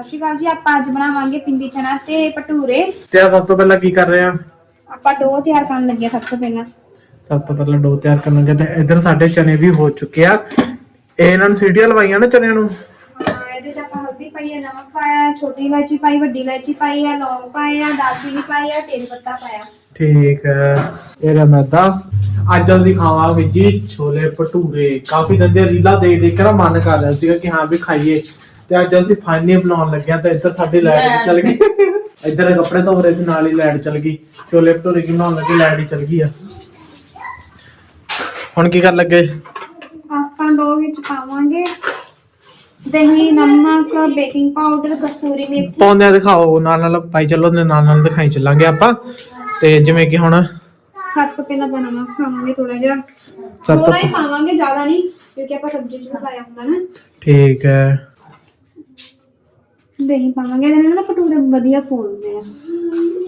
ਸਤਿ ਸ਼੍ਰੀ ਅਕਾਲ ਜੀ ਆਪਾਂ ਅੱਜ ਬਣਾਵਾਂਗੇ ਪਿੰਡੀ ਚਨਾ ਤੇ ਭਟੂਰੇ। ਤੇ ਸਭ ਤੋਂ ਪਹਿਲਾਂ ਕੀ ਕਰ ਰਹੇ ਆ? ਆਪਾਂ ਡੋ ਤਿਆਰ ਕਰਨ ਲੱਗੇ ਹਾਂ ਸਭ ਤੋਂ ਪਹਿਲਾਂ। ਸਭ ਤੋਂ ਪਹਿਲਾਂ ਡੋ ਤਿਆਰ ਕਰਨ ਲੱਗੇ ਤੇ ਇੱਧਰ ਸਾਡੇ ਚਨੇ ਵੀ ਹੋ ਚੁੱਕੇ ਆ। ਇਹ ਇਹਨਾਂ ਨੂੰ ਸੀਟੀਆਂ ਲਵਾਈਆਂ ਨਾ ਚਨਿਆਂ ਨੂੰ? ਹਾਂ, ਇਹਦੇ ਚ ਆਪਾਂ ਹਲਦੀ ਪਾਈ ਹੈ ਨਮਕ ਪਾਇਆ ਛੋਟੀ ਇਲਾਇਚੀ ਪਾਈ ਵੱਡੀ ਇਲਾਇਚੀ ਪਾਈ ਹੈ ਲੌਂਗ ਹੈ ਦਾਲਚੀਨੀ ਪਾਈ ਹੈ ਤੇਜ ਪੱਤਾ ਪਾਇਆ। ਠੀਕ ਹੈ ਇਹ ਰਮੈਦਾ ਅੱਜ ਅਸੀਂ ਖਾਵਾਂਗੇ ਜੀ ਛੋਲੇ ਭਟੂਰੇ। ਕਾਫੀ ਦਿਨ ਦੇ ਰੀਲਾ ਦੇਖ ਦੇਖ ਕੇ ਨਾ ਮਨ ਕਰ ਰਿਹਾ ਸੀਗਾ ਕਿ ਹਾਂ ਵੀ ਖਾਈਏ। ਤੇ ਅੱਜ ਅਸੀਂ ਫਾਈਨਲੀ ਬਣਾਉਣ ਲੱਗੇ ਆ ਤੇ ਇੱਧਰ ਸਾਡੀ ਲਾਈਟ ਚੱਲ ਗਈ। ਇੱਧਰ ਕੱਪੜੇ ਧੋ ਰਹੇ ਸੀ ਨਾਲ ਹੀ ਲਾਈਟ ਚੱਲ ਗਈ। ਛੋਲੇ ਭਟੂਰੇ ਕੀ ਬਣਾਉਣ ਲੱਗੇ ਲਾਈਟ ਹੀ ਚੱਲ ਗਈ ਆ। ਹੁਣ ਕੀ ਕਰਨ ਲੱਗੇ? ਆਪਾਂ ਡੋ ਵਿੱਚ ਪਾਵਾਂਗੇ। ਦਹੀਂ ਨਮਕ ਬੇਕਿੰਗ ਪਾਊਡਰ ਕਸਤੂਰੀ ਮੇਥੀ। ਪਾਉਂਦਿਆਂ ਦਿਖਾਓ ਨਾਲ ਨਾਲ ਪਾਈ ਚੱਲੋ ਤੇ ਨਾਲ ਨਾਲ ਦਿਖਾਈ ਚੱਲਾਂਗੇ ਆਪਾਂ। ਤੇ ਜਿਵੇਂ ਕਿ ਹੁਣ ਸਭ ਤੋਂ ਪਹਿਲਾਂ ਨਮਕ ਪਾਵਾਂਗੇ ਥੋੜਾ ਜਿਹਾ। ਸਭ ਤੋਂ ਥੋੜਾ ਹੀ ਪਾਵਾਂਗੇ ਜ਼ਿਆਦਾ ਨਹੀਂ ਕਿਉਂਕਿ ਆਪਾਂ ਸਬਜ਼ੀ ਚ ਵੀ ਪਾਇਆ ਹੁੰਦਾ ਨਾ। ਠੀਕ ਹੈ। ਦਹੀਂ ਪਾਵਾਂਗੇ ਇਹਦੇ ਨਾਲ ਨਾ ਭਟੂਰੇ ਵਧੀਆ ਫੁੱਲਦੇ ਆ।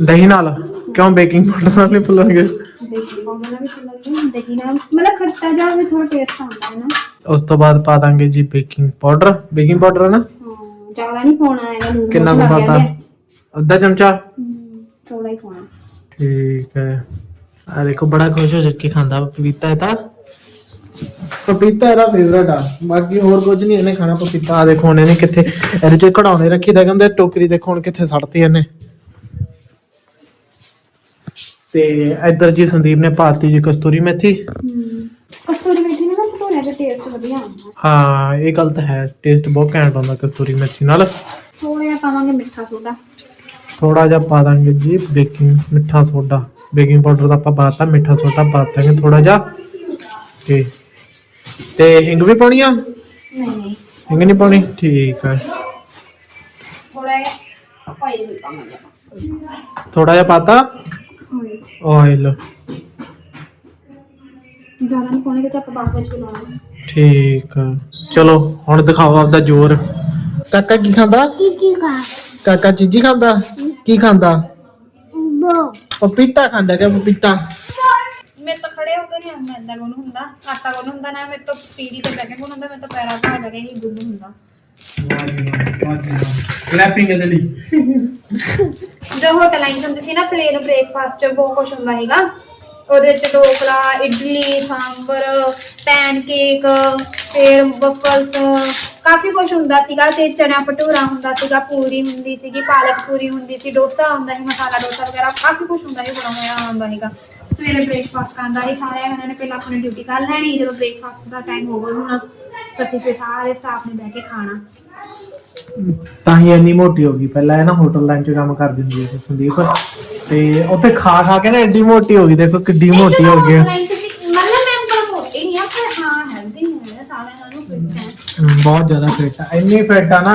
ਦਹੀਂ ਨਾਲ? ਕਿਉਂ ਬੇਕਿੰਗ ਪਾਊਡਰ ਨਾਲ ਨਹੀਂ ਫੁੱਲਣਗੇ? ਦਹੀਂ ਪਾਉਣਾ ਨਾਲ ਵੀ ਫੁੱਲਣਗੇ ਦਹੀਂ ਨਾਲ ਮਤਲਬ ਖੱਟਾ ਜਿਹਾ ਵੀ ਥੋੜਾ ਟੇਸਟ ਆਉਂਦਾ ਹੈ ਨਾ। ਉਸ ਤੋਂ ਬਾਅਦ ਪਾ ਦਾਂਗੇ ਜੀ ਬੇਕਿੰਗ ਪਾਊਡਰ ਬੇਕਿੰਗ ਪਾਊਡਰ ਹੈ ਨਾ? ਹਾਂ ਜ਼ਿਆਦਾ ਨਹੀਂ ਪਾਉਣਾ ਹੈਗਾ ਲੂਣ ਕਿੰਨਾ ਕੁ ਪਾਤਾ? ਅੱਧਾ ਚਮਚਾ? ਥੋੜਾ ਹੀ ਪਾਉਣਾ। ਠੀਕ ਹੈ। ਆ ਦੇਖੋ ਬੜਾ ਖੁਸ਼ ਹੋ ਕੇ ਖਾਂਦਾ ਪਪੀਤਾ ਇਹ ਤਾਂ। ਪਪੀਤਾ ਇਹਦਾ ਫੇਵਰਟ ਆ। ਬਾਕੀ ਹੋਰ ਕੁਝ ਨਹੀਂ ਇਹਨੇ ਖਾਣਾ ਪਪੀਤਾ। ਆ ਦੇਖੋ ਹੁਣ ਇਹਨੇ ਕਿੱਥੇ ਇਹਦੇ ਚ ਕਢਾਉਣੇ ਰੱਖੀ ਤਾਂ ਕਹਿੰਦੇ ਟੋਕਰੀ ਦੇਖੋ ਹੁਣ ਕਿੱਥੇ ਸੜਤੀ ਇਹਨੇ। ਤੇ ਇੱਧਰ ਜੀ ਸੰਦੀਪ ਨੇ ਪਾਤੀ ਜੀ ਕਸਤੂਰੀ ਮੇਥੀ। ਕਸਤੂਰੀ ਮੇਥੀ ਨਾਲ ਨਾ ਭਟੂਰਿਆਂ ਦਾ ਟੇਸਟ ਵਧੀਆ ਆਉਂਦਾ ਹਾਂ ਇਹ ਗੱਲ ਤਾਂ ਹੈ ਟੇਸਟ ਬਹੁਤ ਘੈਂਟ ਆਉਂਦਾ ਕਸਤੂਰੀ ਮੇਥੀ ਨਾਲ। ਥੋੜਾ ਜਿਹਾ ਪਾਵਾਂਗੇ ਮਿੱਠਾ ਸੋਡਾ। ਥੋੜਾ ਜਿਹਾ ਪਾ ਦਾਂਗੇ ਜੀ ਬੇਕਿੰਗ ਮਿੱਠਾ ਸੋਡਾ। ਬੇਕਿੰਗ ਪਾਊਡਰ ਦਾ ਆਪਾਂ ਪਾਤਾ ਮਿੱਠਾ ਸੋਡਾ ਪਾ ਦਾਂਗੇ ਥੋੜਾ ਜਿਹਾ। ਤੇ ਤੇ ਹਿੰਗ ਵੀ ਪਾਉਣੀ ਆ? ਨਹੀਂ। ਨਹੀਂ ਹਿੰਗ ਨਹੀਂ ਪਾਉਣੀ? ਠੀਕ ਹੈ ਥੋੜਾ ਜਿਹਾ ਆਇਲ ਵੀ ਪਾਵਾਂਗੇ ਆਪਾਂ ਥੋੜਾ ਜਿਹਾ ਪਾਤਾ। ਆਇਲ ਜ਼ਿਆਦਾ ਨਹੀਂ ਪਾਉਣੇ ਕਿਉਂਕਿ ਆਪਾਂ ਬਾਅਦ ਵਿੱਚ ਵੀ ਲਾਉਣਾ ਠੀਕ ਆ। ਚਲੋ ਹੁਣ ਦਿਖਾਓ ਆਪਦਾ ਜ਼ੋਰ। ਕਾਕਾ ਕੀ ਖਾਂਦਾ? ਕੀ ਕਾ ਕਾਕਾ ਚੀਜੀ ਖਾਂਦਾ? ਕੀ ਖਾਂਦਾ? ਬੋ ਪਪੀਤਾ ਖਾਂਦਾ ਕਿ ਪਪੀਤਾ? ਮੈਂ ਤਾਂ ਖੜੇ ਹੋ ਕੇ ਨਹੀਂ ਇੰਦਾ ਗੁਣ ਹੁੰਦਾ? ਆਟਾ ਗੁਣ ਹੁੰਦਾ? ਨਾ ਮੇਰੇ ਤੋਂ ਪੀੜੀ ਤੇ ਬੈਠ ਕੇ ਗੁਣ ਹੁੰਦਾ? ਮੈਂ ਤਾਂ ਪੈਰਾਂ ਭਾਰ ਲਗੇ ਹੀ ਗੁਣ ਹੁੰਦਾ। ਕਲੈਪਿੰਗ ਇਹਦੇ ਲਈ। ਜੋ ਹੋਟਲ ਆਈ ਹੁੰਦੀ ਸੀ ਨਾ ਪਲੇਨ ਬ੍ਰੇਕਫਾਸਟ ਬਹੁਤ ਕੁਛ ਹੁੰਦਾ ਹੈਗਾ ਉਹਦੇ ਵਿੱਚ ਢੋਕਲਾ ਇਡਲੀ ਸਾਂਬਰ ਪੈਨਕੇਕ ਫਿਰ ਵਫਲਸ ਕਾਫੀ ਕੁਛ ਹੁੰਦਾ ਸੀਗਾ। ਤੇ ਚਨਾ ਭਟੂਰਾ ਹੁੰਦਾ ਸੀਗਾ ਪੂਰੀ ਹੁੰਦੀ ਸੀਗੀ ਪਾਲਕ ਪੂਰੀ ਹੁੰਦੀ ਸੀ ਡੋਸਾ ਹੁੰਦਾ ਸੀ ਮਸਾਲਾ ਡੋਸਾ ਵਗੈਰਾ ਕਾਫੀ ਕੁਛ ਹੁੰਦਾ ਸੀ ਬੜਾ ਮਜ਼ਾ ਆਉਂਦਾ ਸੀਗਾ। ਸਵੇਰੇ ਬ੍ਰੇਕਫਾਸਟ ਕਰਦਾ ਸੀ ਸਾਰੇ ਇਹਨਾਂ ਨੇ ਪਹਿਲਾਂ ਆਪਣੀ ਡਿਊਟੀ ਕਰ ਲੈਣੀ ਜਦੋਂ ਬ੍ਰੇਕਫਾਸਟ ਦਾ ਟਾਈਮ ਓਵਰ ਹੋਣਾ ਤਾਂ ਅਸੀਂ ਫਿਰ ਸਾਰੇ ਸਟਾਫ ਨੇ ਬਹਿ ਕੇ ਖਾਣਾ। ਤਾਂ ਹੀ ਇੰਨੀ ਮੋਟੀ ਹੋ ਗਈ ਪਹਿਲਾਂ ਇਹ ਨਾ ਹੋਟਲ ਲਾਈਨ 'ਚ ਕੰਮ ਕਰਦੀ ਹੁੰਦੀ ਸੀ ਸੰਦੀਪ ਤੇ ਉੱਥੇ ਖਾ ਖਾ ਕੇ ਨਾ ਐਡੀ ਮੋਟੀ ਹੋ ਗਈ ਦੇਖੋ ਕਿੱਡੀ ਮੋਟੀ ਹੋ ਗਈ। ਹੈ। ਮਤਲਬ ਮੈਂ ਪਰ ਮੋਟੀ ਨਹੀਂ ਆ ਪਰ ਹਾਂ ਹੈਲਦੀ ਹੈ ਸਾਰਿਆਂ ਨਾਲੋਂ ਫਿੱਟ ਹੈ। ਹਮ, ਬਹੁਤ ਜ਼ਿਆਦਾ ਫਿੱਟ ਆ ਇੰਨੀ ਫਿੱਟ ਆ ਨਾ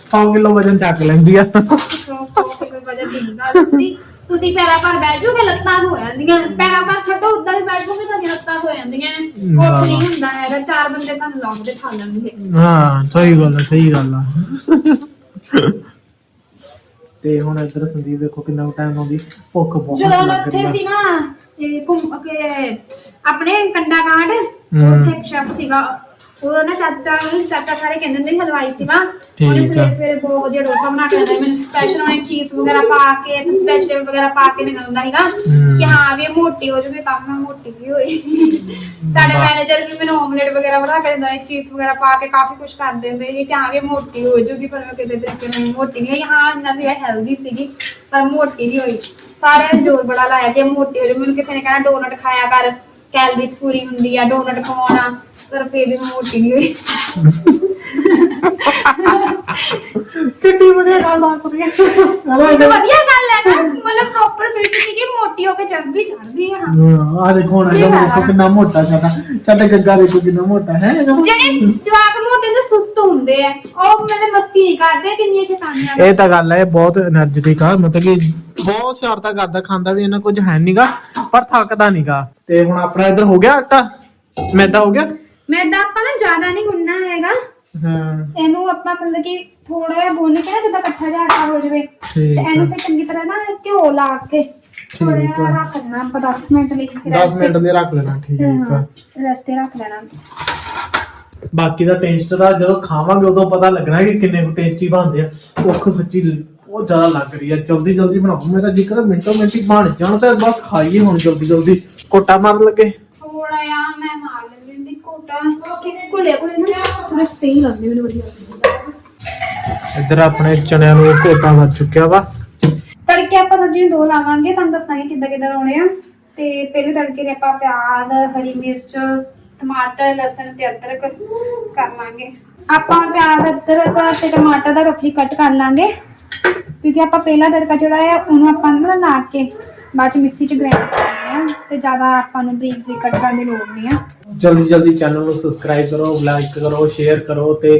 100 ਕਿਲੋ ਵਜਨ ਚੱਕ ਲੈਂਦੀ ਆ। ਸੋ ਕੋਈ ਵਜ੍ਹਾ ਦੀ ਨਹੀਂ ਗੱਲ ਤੁਸੀਂ ਤੁਸੀਂ ਪੈਰਾਂ ਪਰ ਬਹਿ ਜਾਓਗੇ ਲੱਤਾਂ ਹੋ ਜਾਂਦੀਆਂ। ਪੈਰਾਂ ਪਰ ਛੱਡੋ ਉਦਾਂ ਹੀ ਬੈਠੋਗੇ ਤਾਂ ਲੱਤਾਂ ਹੋ ਜਾਂਦੀਆਂ। ਉੱਠ ਨਹੀਂ ਹੁੰਦਾ ਹੈਗਾ ਚਾਰ ਬੰਦੇ ਤੁਹਾਨੂੰ ਲਾਉਂਦੇ ਖਾ ਲੈਣਗੇ। ਹਾਂ ਸਹੀ ਗੱਲ ਆ ਸਹੀ ਗੱਲ ਆ। ਤੇ ਹੁਣ ਇੱਧਰ ਸੰਦੀਪ ਦੇਖੋ ਕਿੰਨਾ ਟਾਈਮ ਆਉਂਦੀ ਭੁੱਖ ਬਹੁਤ ਜਦੋਂ ਲੱਗ ਰਹੀ ਉੱਥੇ ਸੀ ਨਾ ਇਹ ਘੁੰਮ ਕੇ ਆਪਣੇ ਕੰਡਾ ਕਾਂਡ। ਉੱਥੇ ਸ਼ੈਫ ਸੀਗਾ ਉਹ ਨਾ ਚਾਚਾ ਚਾਚਾ ਸਾਰੇ ਕਹਿੰਦੇ ਹੁੰਦੇ ਸੀ ਹਲਵਾਈ ਸੀਗਾ ਠੀਕ ਉਹਨੇ ਆ। ਸਵੇਰੇ ਸਵੇਰੇ ਬਹੁਤ ਵਧੀਆ ਡੋਸਾ ਬਣਾ ਕੇ ਦਿੰਦਾ ਸੀ। ਮੈਨੂੰ ਸਪੈਸ਼ਲ ਉਹਨੇ ਚੀਜ਼ ਵਗੈਰਾ ਪਾ ਕੇ ਵੈਜੀਟੇਬਲ ਵਗੈਰਾ ਪਾ ਕੇ ਦਿੰਦਾ ਸੀਗਾ ਹਮ। ਕਿ ਹਾਂ ਵੀ ਇਹ ਮੋਟੀ ਹੋ ਜੂਗੀ ਤਾਂ ਮੈਂ ਮੋਟੀ ਵੀ ਹੋਈ ਸਾਡੇ ਵਾਹ। ਮੈਨੇਜਰ ਵੀ ਮੈਨੂੰ ਆਮਲੇਟ ਵਗੈਰਾ ਬਣਾ ਕੇ ਦਿੰਦਾ ਸੀ ਚੀਜ਼ ਵਗੈਰਾ ਪਾ ਕੇ ਕਾਫੀ ਕੁਝ ਕਰ ਦਿੰਦੇ ਸੀ ਕਿ ਹਾਂ ਵੀ ਇਹ ਮੋਟੀ ਹੋ ਜੂਗੀ ਪਰ ਮੈਂ ਕਿਤੇ ਤਰੀਕੇ ਨਾਲ ਮੋਟੀ ਨਹੀਂ ਹੋਈ ਹਾਂ ਇਹਨਾਂ ਦੀ ਹੈਲਦੀ ਸੀਗੀ ਪਰ ਮੋਟੀ ਨਹੀਂ ਹੋਈ ਸਾਰਿਆਂ ਨੇ ਜ਼ੋਰ ਬੜਾ ਲਾਇਆ ਕਿ ਇਹ ਮੋਟੀ ਹੋ ਜਾਊ ਮੈਨੂੰ ਕਿਸੇ ਨੇ ਕਹਿਣਾ ਡੋਨਟ ਖਾਇਆ ਕਰ ਕੈਲਰੀਜ਼ ਪੂਰੀ ਹੁੰਦੀ ਆ ਡੋਨਟ ਖਵਾਉਣਾ ਪਰ ਫੇਰ ਵੀ ਮੈਂ ਮੋਟੀ ਨਹੀਂ ਹੋਈ। ਕਿੰਨੀ ਵਧੀਆ ਗੱਲ ਦੱਸ ਰਹੀ ਹੈ। ਵਧੀਆ ਗੱਲ ਹੈ ਨਾ ਮਤਲਬ ਪ੍ਰੋਪਰ ਫਿਟ ਸੀਗੀ ਮੋਟੀ ਹੋ ਕੇ ਜਦ ਵੀ ਚੜਦੀ ਆ ਦੇਖੋ ਹੁਣ ਇਹਦਾ ਮੂੰਹ ਕਿੰਨਾ ਮੋਟਾ ਸਾਡਾ ਸਾਡਾ ਗੱਗਾ ਦੇਖੋ ਕਿੰਨਾ ਮੋਟਾ ਹੈ ਜਿਹੜੇ ਜਵਾਕ ਮੋਟੇ ਦੇ ਸੁਸਤ ਹੁੰਦੇ ਆ ਉਹ ਮਤਲਬ ਮਸਤੀ ਨਹੀਂ ਕਰਦੇ ਕਿੰਨੀਆਂ ਸ਼ੈਤਾਨੀਆਂ ਇਹ ਤਾਂ ਗੱਲ ਹੈ ਇਹ ਬਹੁਤ એનર્ਜੈਟਿਕ ਆ ਮਤਲਬ ਕਿ ਬਹੁਤ ਸ਼ਰਾਰਤਾਂ ਕਰਦਾ ਖਾਂਦਾ ਵੀ ਇਹਨਾਂ ਕੁਝ ਹੈ ਨਹੀਂਗਾ ਪਰ ਥੱਕਦਾ ਨਹੀਂਗਾ ਤੇ ਹੁਣ ਆਪਣਾ ਇੱਧਰ ਹੋ ਗਿਆ ਆਟਾ? ਮੈਦਾ ਹੋ ਗਿਆ? ਮੈਦਾ ਆਪਾਂ ਨਾ ਜ਼ਿਆਦਾ ਨਹੀਂ ਗੁੰਨਣਾ ਹੈਗਾ। ਹਾਂ। ਇਹਨੂੰ ਆਪਾਂ ਮਤਲਬ ਕਿ ਥੋੜਾ ਜਿਹਾ ਗੁੰਨ ਕੇ ਨਾ ਜਿੱਦਾਂ ਇਕੱਠਾ ਜਿਹਾ ਆਟਾ ਹੋ ਜਾਵੇ ਤੇ ਠੀਕ ਇਹਨੂੰ ਫਿਰ ਚੰਗੀ ਤਰ੍ਹਾਂ ਨਾ ਘਿਓ ਲਾ ਕੇ ਥੋੜਾ ਠੀਕ ਜਿਹਾ ਆ। ਰੱਖ ਦੇਣਾ ਆਪਾਂ 10 ਮਿੰਟ ਲਈ 10 ਮਿੰਟ ਲਈ ਰੱਖ ਲੈਣਾ ਠੀਕ ਆ। ਰਸਤੇ ਰੱਖ ਲੈਣਾ। ਬਾਕੀ ਦਾ ਟੇਸਟ ਦਾ ਜਦੋਂ ਖਾਵਾਂਗੇ ਉਦੋਂ ਪਤਾ ਲੱਗਣਾ ਕਿ ਕਿੰਨੇ ਕੁ ਟੇਸਟੀ ਬਣਦੇ ਆ। ਭੁੱਖ ਸੱਚੀ ਬਹੁਤ ਜ਼ਿਆਦਾ ਲੱਗ ਰਹੀ ਆ। ਜਲਦੀ ਜਲਦੀ ਬਣਾਓ। ਮੇਰਾ ਜ਼ਿਕਰ ਮਿੰਟੋ ਮਿੰਟੀ ਬਣ ਜਾਣ ਤੇ ਬਸ ਖਾਈਏ ਹੁਣ ਜਲਦੀ ਜਲਦੀ। ਕੋਟਾ ਮਾਰਨ ਲੱਗੇ? ਥੋੜਾ ਮਾਰ ਲੈਂਦੀ ਕੋਟਾ ਕਿ ਨਾ ਥੋੜਾ ਸਹੀ ਲੱਗਦੇ ਮੈਨੂੰ ਵਧੀਆ ਇੱਧਰ ਆਪਣੇ ਚਨਿਆਂ ਨੂੰ ਕੋਟਾ ਵੱਜ ਚੁੱਕਿਆ ਵਾ। ਤੜਕੇ ਆਪਾਂ ਸਬਜ਼ੀ ਦੋ ਲਾਵਾਂਗੇ, ਤੁਹਾਨੂੰ ਦੱਸਾਂਗੇ ਕਿੱਦਾਂ ਕਿੱਦਾਂ ਲਾਉਣੇ ਆ। ਤੇ ਪਹਿਲੇ ਤੜਕੇ ਦੇ ਆਪਾਂ ਪਿਆਜ਼, ਹਰੀ ਮਿਰਚ, ਟਮਾਟਰ, ਲਸਣ ਤੇ ਅਦਰਕ ਕਰ ਲਾਂਗੇ। ਆਪਾਂ ਪਿਆਜ਼, ਅਦਰਕ ਤੇ ਟਮਾਟਰ ਦਾ ਰਫਲੀ ਕੱਟ ਕਰ ਲਾਂਗੇ। ਕਿਉਂਕਿ ਆਪਾਂ ਪਹਿਲਾ ਤੜਕਾ ਜਿਹੜਾ ਹੈ ਉਹਨੂੰ ਆਪਾਂ ਨਾ ਲਾ ਕੇ ਬਾਅਦ ਚ ਮਿਕਸੀ ਚ ਗ੍ਰਾਈਂਡ ਕਰਨਾ ਹੈ ਤੇ ਜ਼ਿਆਦਾ ਆਪਾਂ ਨੂੰ ਬਰੀਕ ਬਰੀਕ ਕੱਟ ਕਰਨ ਦੀ ਲੋੜ ਨਹੀਂ ਆ। ਜਲਦੀ ਜਲਦੀ ਚੈਨਲ ਨੂੰ ਸਬਸਕ੍ਰਾਈਬ ਕਰੋ ਲਾਈਕ ਕਰੋ ਸ਼ੇਅਰ ਕਰੋ ਤੇ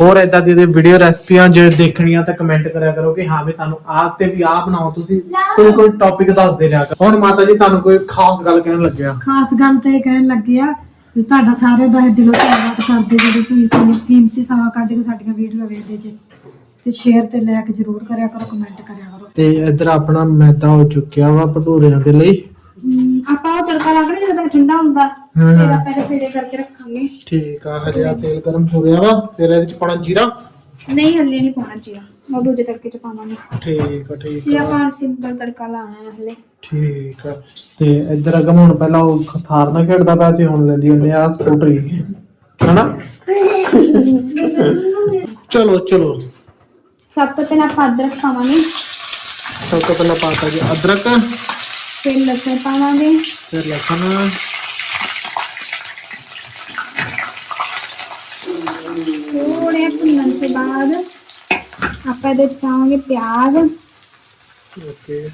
ਹੋਰ ਇਦਾਂ ਦੀ ਵੀਡੀਓ ਰੈਸਪੀਆਂ ਜੇ ਦੇਖਣੀਆਂ ਤਾਂ ਕਮੈਂਟ ਕਰਿਆ ਕਰੋ ਕਿ ਹਾਂ ਵੀ ਸਾਨੂੰ ਆਹ ਤੇ ਵੀ ਆਹ ਬਣਾਓ ਤੁਸੀਂ। ਕੋਈ ਕੋਈ ਟੌਪਿਕ ਦੱਸਦੇ ਰਿਹਾ ਕਰੋ। ਹੁਣ ਮਾਤਾ ਜੀ ਤੁਹਾਨੂੰ ਕੋਈ ਖਾਸ ਗੱਲ ਕਹਿਣ ਲੱਗਿਆ? ਖਾਸ ਗੱਲ ਤੇ ਇਹ ਕਹਿਣ ਲੱਗਿਆ ਤੁਹਾਡਾ ਸਾਰਿਆਂ ਦਾ ਇਹ ਦਿਲੋਂ ਧੰਨਵਾਦ ਕਰਦੇ ਜਦੋਂ ਤੁਸੀਂ ਕੀਮਤੀ ਸਮਾਂ ਕੱਢ ਕੇ ਸਾਡੀਆਂ ਵੀਡੀਓ ਵੇਖਦੇ ਜੇ। ਤੇ ਸ਼ੇਅਰ ਤੇ ਲਾਇਕ ਜ਼ਰੂਰ ਕਰਿਆ ਕਰੋ ਕਮੈਂਟ ਕਰਿਆ ਕਰੋ। ਤੇ ਇੱਧਰ ਆਪਣਾ ਮੈਦਾ ਹੋ ਚੁੱਕਿਆ ਵਾ ਭਟੂਰਿਆਂ ਦੇ ਲਈ। ਹਮ, ਆਪਾਂ ਉਹ ਤੜਕਾ ਲਾ ਕੇ ਜਦੋਂ ਤੱਕ ਠੰਡਾ ਹੁੰਦਾ ਹਮ। ਫਿਰ ਆਪਾਂ ਇਹਦੇ ਫੇਰੇ ਕਰਕੇ ਰੱਖਾਂਗੇ। ਠੀਕ ਆ ਹਜੇ ਆਹ ਤੇਲ ਗਰਮ ਹੋ ਰਿਹਾ ਵਾ ਫਿਰ ਇਹਦੇ ਚ ਪਾਣਾ ਜੀਰਾ? ਨਹੀਂ ਹਲੇ ਨਹੀਂ ਪਾਉਣਾ ਜੀਰਾ ਉਹ ਦੂਜੇ ਤੜਕੇ ਚ ਪਾਵਾਂਗੇ। ਠੀਕ ਆ ਠੀਕ ਇਹ ਆ। ਆਪਾਂ ਸਿੰਪਲ ਤੜਕਾ ਲਾਣਾ ਹੈ ਹਲੇ। ਠੀਕ ਆ ਤੇ ਇੱਧਰ ਅਗਮ ਹੁਣ ਪਹਿਲਾਂ ਉਹ ਥਾਰ ਨਾਲ ਖੇਡਦਾ ਪਿਆ ਸੀ ਹੁਣ ਲੈ ਲਈ ਉਹਨੇ ਆ ਸਕੂਟਰੀ। ਹਨਾ? ਚਲੋ ਚਲੋ। ਸਭ ਤੋਂ ਪਹਿਲਾਂ ਆਪਾਂ ਅਦਰਕ ਪਾਵਾਂਗੇ। ਸਭ ਤੋਂ ਪਹਿਲਾਂ ਪਾਤਾ ਜੀ ਅਦਰਕ। ਫਿਰ ਲਸਣ ਪਾਵਾਂਗੇ। ਫਿਰ ਲਸਣ। ਥੋੜੇ ਭੁੰਨਣ ਤੋਂ ਬਾਅਦ ਆਪਾਂ ਇਹਦੇ 'ਚ ਪਾਵਾਂਗੇ ਪਿਆਜ਼। ਓਕੇ।